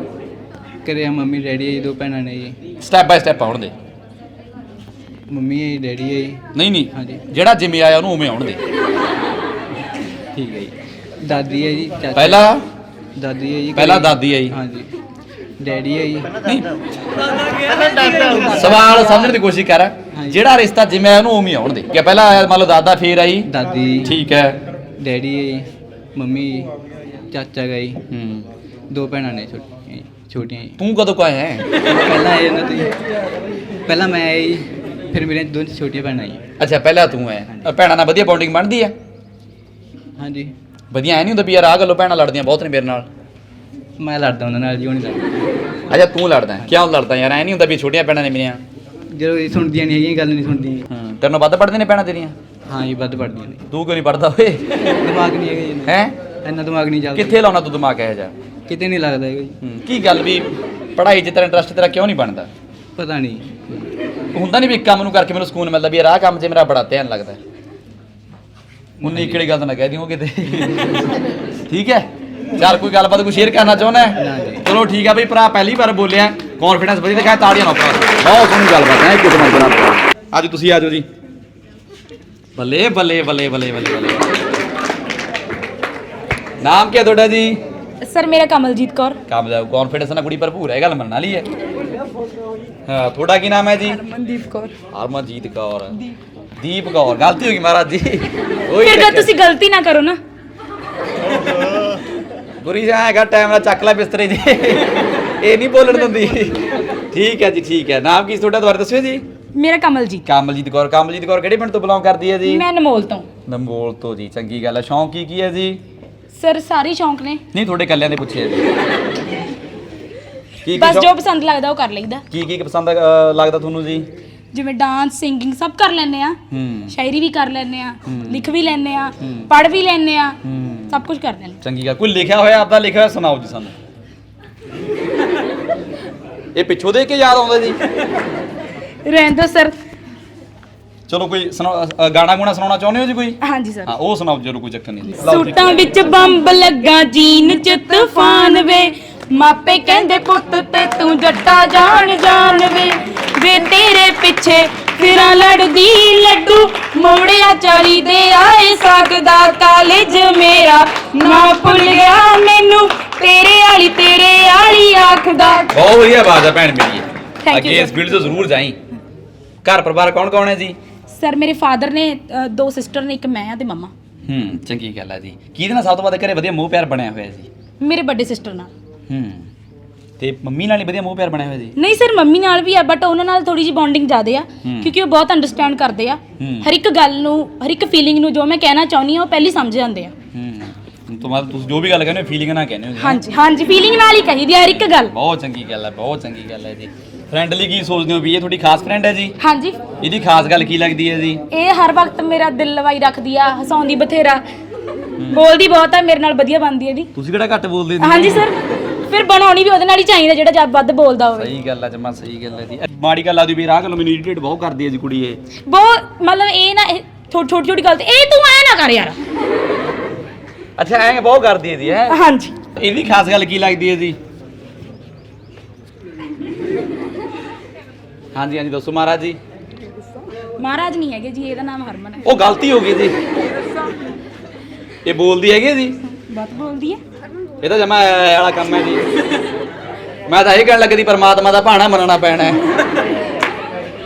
ਘਰੇ ਆ ਮੰਮੀ ਡੈਡੀ ਹੈ ਜੀ, ਦੋ ਭੈਣਾਂ ਨੇ ਜੀ। ਸਟੈਪ ਬਾਈ ਸਟੈਪ ਆਉਣ ਦੇ। ਮੰਮੀ ਹੈ ਜੀ, ਡੈਡੀ ਹੈ ਜੀ। ਨਹੀਂ ਨਹੀਂ। ਹਾਂਜੀ। ਜਿਹੜਾ ਜਿਵੇਂ ਆਇਆ ਉਹਨੂੰ ਉਵੇਂ ਆਉਣ ਦੇ। ਠੀਕ ਹੈ ਜੀ। ਦਾਦੀ ਹੈ ਜੀ ਚਾਚਾ। ਪਹਿਲਾਂ? ਦਾਦੀ ਹੈ ਜੀ ਪਹਿਲਾਂ। ਦਾਦੀ ਹੈ ਜੀ। ਹਾਂਜੀ। ਡੈਡੀ ਹੈ ਜੀ। ਸਵਾਲ ਸਮਝਣ ਦੀ ਕੋਸ਼ਿਸ਼ ਕਰ। ਜਿਹੜਾ ਰਿਸ਼ਤਾ ਜਿਵੇਂ ਉਹਨੂੰ ਉਵੇਂ ਆਉਣ ਦੇ। ਕਿ ਪਹਿਲਾਂ ਆਇਆ ਮੰਨ ਲਓ ਦਾਦਾ ਫੇਰ ਆਈ। ਦਾਦੀ। ਠੀਕ ਹੈ। ਡੈਡੀ ਹੈ ਜੀ ਮੰਮੀ ਚਾਚਾ ਗਈ ਹੂੰ। ਦੋ ਭੈਣਾਂ ਨੇ ਛੋਟੀਆਂ ਜੀ, ਛੋਟੀਆਂ ਜੀ। ਤੂੰ ਕਦੋਂ ਕੋ ਆਇਆ ਹੈ? ਪਹਿਲਾਂ ਆਏ ਨਾ ਤੁਸੀਂ ਪਹਿਲਾਂ ਮੈਂ ਜੀ ਫਿਰ ਮੇਰੇ ਦੋ ਛੋਟੀਆਂ ਭੈਣਾਂ ਜੀ ਅੱਛਾ ਪਹਿਲਾਂ ਤੂੰ ਆਇਆ। ਅ, ਭੈਣਾਂ ਨਾਲ ਵਧੀਆ ਬੌਂਡਿੰਗ ਬਣਦੀ ਆ ਹਾਂਜੀ। ਵਧੀਆ ਐ ਨਹੀਂ ਹੁੰਦਾ ਵੀ ਯਾਰ ਆਹ ਗੱਲੋਂ ਭੈਣਾਂ ਲੜਦੀਆਂ ਬਹੁਤ ਨੇ ਮੇਰੇ ਨਾਲ। ਮੈਂ ਲੜਦਾ ਉਹਨਾਂ ਨਾਲ ਜੀ ਉਹ ਨਹੀਂ ਲੜਦਾ। ਅੱਛਾ ਤੂੰ ਲੜਦਾ ਹੈ। ਕਿਉਂ ਲੜਦਾ ਯਾਰ? ਐ ਨਹੀਂ ਹੁੰਦਾ ਵੀ ਛੋਟੀਆਂ ਭੈਣਾਂ ਨੇ ਮੇਰੀਆਂ ਜਦੋਂ ਇਹ ਸੁਣਦੀਆਂ ਨਹੀਂ ਹੈਗੀਆਂ ਗੱਲ ਨਹੀਂ ਸੁਣਦੀਆਂ ਹੂੰ ਤੈਨੂੰ ਵੱਧ ਪੜਦੇ ਨੇ ਭੈਣਾਂ ਤੇਰੀਆਂ? ਹਾਂ ਜੀ ਵੱਧ ਪੜਦੀਆਂ ਨੇ। ਤੂੰ ਕਿਉਂ ਨਹੀਂ ਪੜਦਾ ਓਏ? ਦਿਮਾਗ ਨਹੀਂ ਹੈਗਾ ਜੀ ਇੰਨਾ। ਹੈ? ਇੰਨਾ ਦਿਮਾਗ ਨਹੀਂ ਚੱਲਦਾ। ਕਿੱਥੇ ਲਾਉਣਾ ਤੂੰ ਦਿਮਾਗ ਇਹ ਜਾ ਕਿਤੇ ਨਹੀਂ ਲੱਗਦਾ ਹੈਗਾ ਜੀ। ਕੀ ਗੱਲ ਵੀ ਪੜ੍ਹਾਈ 'ਚ ਤੇਰਾ ਇੰਟਰਸਟ ਤੇਰਾ ਕਿਉਂ ਨਹੀਂ ਬਣਦਾ? ਪਤਾ ਨਹੀਂ। ਹੁੰਦਾ ਨਹੀਂ ਵੀ ਇੱਕ ਕੰਮ ਨੂੰ ਕਰਕੇ ਮੈਨੂੰ ਸਕੂਨ ਮਿਲਦਾ ਵੀ ਯਾਰ ਆਹ ਕੰਮ 'ਚ ਮੇਰਾ ਬੜਾ ਧਿਆਨ ਲੱਗਦਾ। ਉਨੀ ਕਿਹੜੀ ਗੱਲ ਤਾਂ ਨਾ ਕਹਿ ਦਿਓ ਕਿਤੇ। ਠੀਕ ਹੈ? ਚੱਲ ਕੋਈ ਗੱਲਬਾਤ ਕੋਈ ਸ਼ੇਅਰ ਕਰਨਾ ਚਾਹੁੰਦਾ ਹੈ? ਚਲੋ ਠੀਕ ਆ ਬਈ ਭਰਾ ਪਹਿਲੀ ਵਾਰ ਬੋਲਿਆ ਕੌਨਫੀਡੈਂਸ ਵਧੀਆ ਦਿਖਾਇਆ ਤਾੜੀਆਂ ਨਾਲ ਭਰਾ। ਬਹੁਤ ਸੋਹਣੀ ਗੱਲਬਾਤ ਹੈ ਕੁਝ ਮੰਗ ਕਰਾਂ ਅੱਜ ਤੁਸੀਂ ਆਜੋ ਜੀ। ਬੱਲੇ ਬੱਲੇ ਬੱਲੇ ਬੱਲੇ ਬੱਲੇ ਬੱਲੇ। ਨਾਮ ਕੀ ਹੈ ਤੁਹਾਡਾ ਜੀ? ਸਰ ਮੇਰਾ ਕਮਲਜੀਤ ਕੌਰ। ਕੰਮ ਦਾ ਕੌਨਫੀਡੈਂਸ ਨਾਲ ਕੁੜੀ ਭਰਪੂਰ ਹੈ ਇਹ ਗੱਲ ਮੰਨਣ ਵਾਲੀ ਹੈ। ਹਾਂ ਤੁਹਾਡਾ ਕੀ ਨਾਮ ਹੈ ਜੀ? ਮਨਦੀਪ ਕੌਰ। ਹਰਮਨਜੀਤ ਕੌਰ। ਦੀਪ। ਕੌਰ ਗਲਤੀ ਹੋ ਗਈ ਮਹਾਰਾਜ ਜੀ। ਉਹੀ ਫਿਰ ਚੱਕਰ। ਤੁਸੀਂ ਗਲਤੀ ਨਾ ਕਰੋ ਨਾ। ਗੁਰੀ ਜੀ ਹੈਗਾ ਟਾਈਮ ਨਾਲ ਚੱਕ ਲੈ ਬਿਸਤਰੇ ਜੀ। ਇਹ ਨਹੀਂ ਬੋਲਣ ਦਿੰਦੀ। ਠੀਕ ਹੈ ਜੀ ਠੀਕ ਹੈ। ਨਾਮ ਕੀ ਤੁਹਾਡਾ? ਦੁਬਾਰਾ ਦੱਸਿਓ ਜੀ। ਮੇਰਾ ਕਮਲਜੀਤ। ਕਮਲਜੀਤ ਕੌਰ। ਕਮਲਜੀਤ ਕੌਰ ਕਿਹੜੇ ਪਿੰਡ ਤੋਂ ਬਿਲੋਂਗ ਕਰਦੀ ਹੈ ਜੀ? ਮੈਂ ਅਨਮੋਲ ਤੋਂ। ਨੰਬੋਲ ਤੋਂ ਜੀ ਚੰਗੀ ਗੱਲ ਹੈ। ਸ਼ੌਂਕ ਕੀ ਕੀ ਹੈ ਜੀ? ਸਰ ਸਾਰੇ ਸ਼ੌਂਕ ਨੇ। ਨਹੀਂ ਤੁਹਾਡੇ ਕੱਲਿਆਂ ਦੇ ਪੁੱਛਿਆ ਜੀ। ਕੀ ਕੀ ਬਸ ਜੋ ਸ਼ੌਂਕ- ਪਸੰਦ ਲੱਗਦਾ ਉਹ ਕਰ ਲਈਦਾ। ਕੀ ਕੀ ਪਸੰਦ ਅ, ਲੱਗਦਾ ਤੁਹਾਨੂੰ ਜੀ? ਜਿਵੇਂ ਡਾਂਸ ਸਿੰਗਿੰਗ ਸਭ ਕਰ ਲੈਂਦੇ ਆ। ਹੂੰ। ਸ਼ਾਇਰੀ ਵੀ ਕਰ ਲੈਂਦੇ ਆ। ਲਿਖ ਵੀ ਲੈਂਦੇ ਆ। ਪੜ੍ਹ ਵੀ ਲੈਂਦੇ ਆ ਸਭ ਕੁਝ ਕਰ ਲੈਂਦੇ ਚੰਗੀ ਗੱਲ। ਕੋਈ ਲਿਖਿਆ ਹੋਇਆ ਆਪਦਾ ਲਿਖਿਆ ਹੋਇਆ ਸੁਣਾਓ ਜੀ ਸਾਨੂੰ। ਇਹ ਪਿੱਛੋਂ ਦੇ ਕੇ ਯਾਦ ਆਉਂਦਾ ਜੀ? ਰਹਿੰਦੋ ਸਰ। ਚਲੋ ਕੋਈ ਸੁਣਾ- ਅ, ਗਾਣਾ ਗੁਣਾ ਸੁਣਾਉਣਾ ਚਾਹੁੰਦੇ ਹੋ ਜੀ ਕੋਈ? ਹਾਂਜੀ ਸਰ। ਹਾਂ ਉਹ ਸੁਣਾਓ ਜਰੂਰ ਕੋਈ ਚੱਕਰ ਨਹੀਂ ਸੂਟਾਂ ਵਿੱਚ ਬੰਬ ਲੱਗਾ ਜੀਨ ਚ ਤੂਫਾਨ ਵੇ। ਮਾਪੇ ਕਹਿੰਦੇ ਪੁੱਤ ਤੇ ਤੂੰ ਜੱਟਾ ਜਾਣ ਜਾਣ ਵੇ। ਵੇ ਤੇਰੇ ਪਿੱਛੇ ਫਿਰਾਂ ਲੜਦੀ ਲੱਡੂ ਮੋੜਿਆ ਚਾਲੀ ਦੇ ਆਏ ਸਕਦਾ ਕਾਲਜ ਮੇਰਾ। ਨਾ ਭੁੱਲ ਗਿਆ ਮੈਨੂੰ ਤੇਰੇ ਵਾਲੀ ਤੇਰੇ ਵਾਲੀ ਆਖਦਾ ਬਹੁਤ ਵਧੀਆ ਆਵਾਜ਼ ਹੈ ਭੈਣ ਮੇਰੀ ਅੱਗੇ ਇਸ. ਫੀਲਡ 'ਚ ਜ਼ਰੂਰ ਜਾਈਂ। ਘਰ ਪਰਿਵਾਰ ਕੌਣ ਕੌਣ ਹੈ ਜੀ? ਸਰ ਮੇਰੇ ਫਾਦਰ ਨੇ ਅ, ਦੋ ਸਿਸਟਰ ਨੇ ਇੱਕ ਮੈਂ ਆ ਤੇ ਮਮਾ। ਹੂੰ ਚੰਗੀ ਗੱਲ ਹੈ ਜੀ। ਕਿਹਦੇ ਨਾਲ ਸਭ ਤੋਂ ਵੱਧ ਘਰੇ ਵਧੀਆ ਮੋਹ ਪਿਆਰ ਬਣਿਆ ਹੋਇਆ ਜੀ? ਮੇਰੇ ਵੱਡੇ ਸਿਸਟਰ ਨਾਲ। ਹੂੰ। ਤੇ ਮੰਮੀ ਨਾਲ ਹੀ ਵਧੀਆ ਮੋਹ ਪਿਆਰ ਬਣਿਆ ਹੋਇਆ ਜੀ? ਨਹੀਂ ਸਰ ਮੰਮੀ ਨਾਲ ਵੀ ਆ ਬਟ ਉਹਨਾਂ ਨਾਲ ਥੋੜੀ ਜੀ ਬੌਂਡਿੰਗ ਜ਼ਿਆਦੇ ਆ ਹੂੰ। ਕਿਉਂਕਿ ਉਹ ਬਹੁਤ ਅੰਡਰਸਟੈਂਡ ਕਰਦੇ ਆ। ਹੂੰ। ਹਰ ਇੱਕ ਗੱਲ ਨੂੰ ਹਰ ਇੱਕ ਫੀਲਿੰਗ ਨੂੰ ਜੋ ਮੈਂ ਕਹਿਣਾ ਚਾਹੁੰਦੀ ਆ ਉਹ ਪਹਿਲੀ ਸਮਝ ਜਾਂਦੇ ਆ। ਹੂੰ। ਤੁਹਾਡਾ ਤੁਸੀਂ ਜੋ ਵੀ ਗੱਲ ਕਹਿੰਦੇ ਹੋ ਫੀਲਿੰਗ ਨਾਲ ਕਹਿੰਦੇ ਹੋ ਜੀ। ਹਾਂਜੀ ਹਾਂਜੀ ਫੀਲਿੰਗ ਨਾਲ ਹੀ ਕਹੀਦੀ ਆ ਹਰ ਇੱਕ ਗੱਲ। ਬਹੁਤ ਚੰਗੀ ਗੱਲ ਹੈ ਬਹੁਤ ਚੰਗੀ ਗੱਲ ਹੈ ਜੀ। ਫਰੈਂਡਲੀ ਕੀ ਸੋਚਦੇ ਹੋ ਵੀ ਇਹ ਤੁਹਾਡੀ ਖਾਸ ਫਰੈਂਡ ਹੈ ਜੀ? ਹਾਂਜੀ। ਇਹਦੀ ਖਾਸ ਗੱਲ ਕੀ ਲੱਗਦੀ ਹੈ ਜੀ? ਇਹ ਹਰ ਵਕਤ ਮੇਰਾ ਦਿਲ ਲਵਾਈ ਰੱਖਦੀ ਆ ਹਸਾਉਂਦੀ ਬਥੇਰਾ। ਬੋਲਦੀ ਬਹੁਤ ਆ ਮੇਰੇ ਨਾਲ ਵਧੀਆ ਬਣਦੀ ਆ ਦੀ ਤੁਸੀਂ ਕਿਹੜਾ ਘੱਟ ਬੋਲਦੇ ਜੀ? ਹਾਂਜੀ ਸਰ। ਫਿਰ ਬਣਾਉਣੀ ਵੀ ਉਹਦੇ ਨਾਲ ਹੀ ਚਾਹੀਦਾ ਜਿਹੜਾ ਜਦ ਵੱਧ ਬੋਲਦਾ ਹੋਵੇ। ਸਹੀ ਗੱਲ ਹੈ ਜਮਾ ਸਹੀ ਗੱਲ ਹੈ ਜੀ। ਮਾੜੀ ਗੱਲ ਆਦੀ ਵੀ ਰਾਹ ਗੱਲ ਮੈਨੂੰ ਇਰੀਟੇਟ ਬਹੁਤ ਕਰਦੀ ਹੈ ਜੀ ਕੁੜੀ ਇਹ। ਬਹੁਤ ਮਤਲਬ ਇਹ ਨਾ ਇਹ ਛੋਟੀ ਛੋਟੀ ਛੋਟੀ ਗੱਲ ਤੇ ਇਹ ਤੂੰ ਐ ਨਾ ਕਰ ਯਾਰ। ਅੱਛਾ ਐਂ ਬਹੁਤ ਕਰਦੀ ਹੈ ਜੀ ਹੈ? ਹਾਂਜੀ। ਇਹਦੀ ਖਾਸ ਗੱਲ ਕੀ ਲੱਗਦੀ ਹੈ ਜੀ? ਹਾਂਜੀ ਹਾਂਜੀ ਦੱਸੋ ਮਹਾਰਾਜ ਜੀ। ਮਹਾਰਾਜ ਨਹੀਂ ਹੈਗੇ ਜੀ ਇਹਦਾ ਨਾਮ ਹਰਮਨ ਹੈ। ਉਹ ਗਲਤੀ ਹੋ ਗਈ ਜੀ। ਇਹ ਬੋਲਦੀ ਹੈਗੀ ਜੀ? ਬਹੁਤ ਬੋਲਦੀ ਹੈ। ਇਹ ਤਾਂ ਜਮਾ ਵਾਲਾ ਕੰਮ ਹੈ ਜੀ। ਮੈਂ ਤਾਂ ਇਹ ਕਹਿਣ ਲੱਗਦੀ ਪਰਮਾਤਮਾ ਦਾ ਭਾਣਾ ਮੰਨਣਾ ਪੈਣਾ ਹੈ।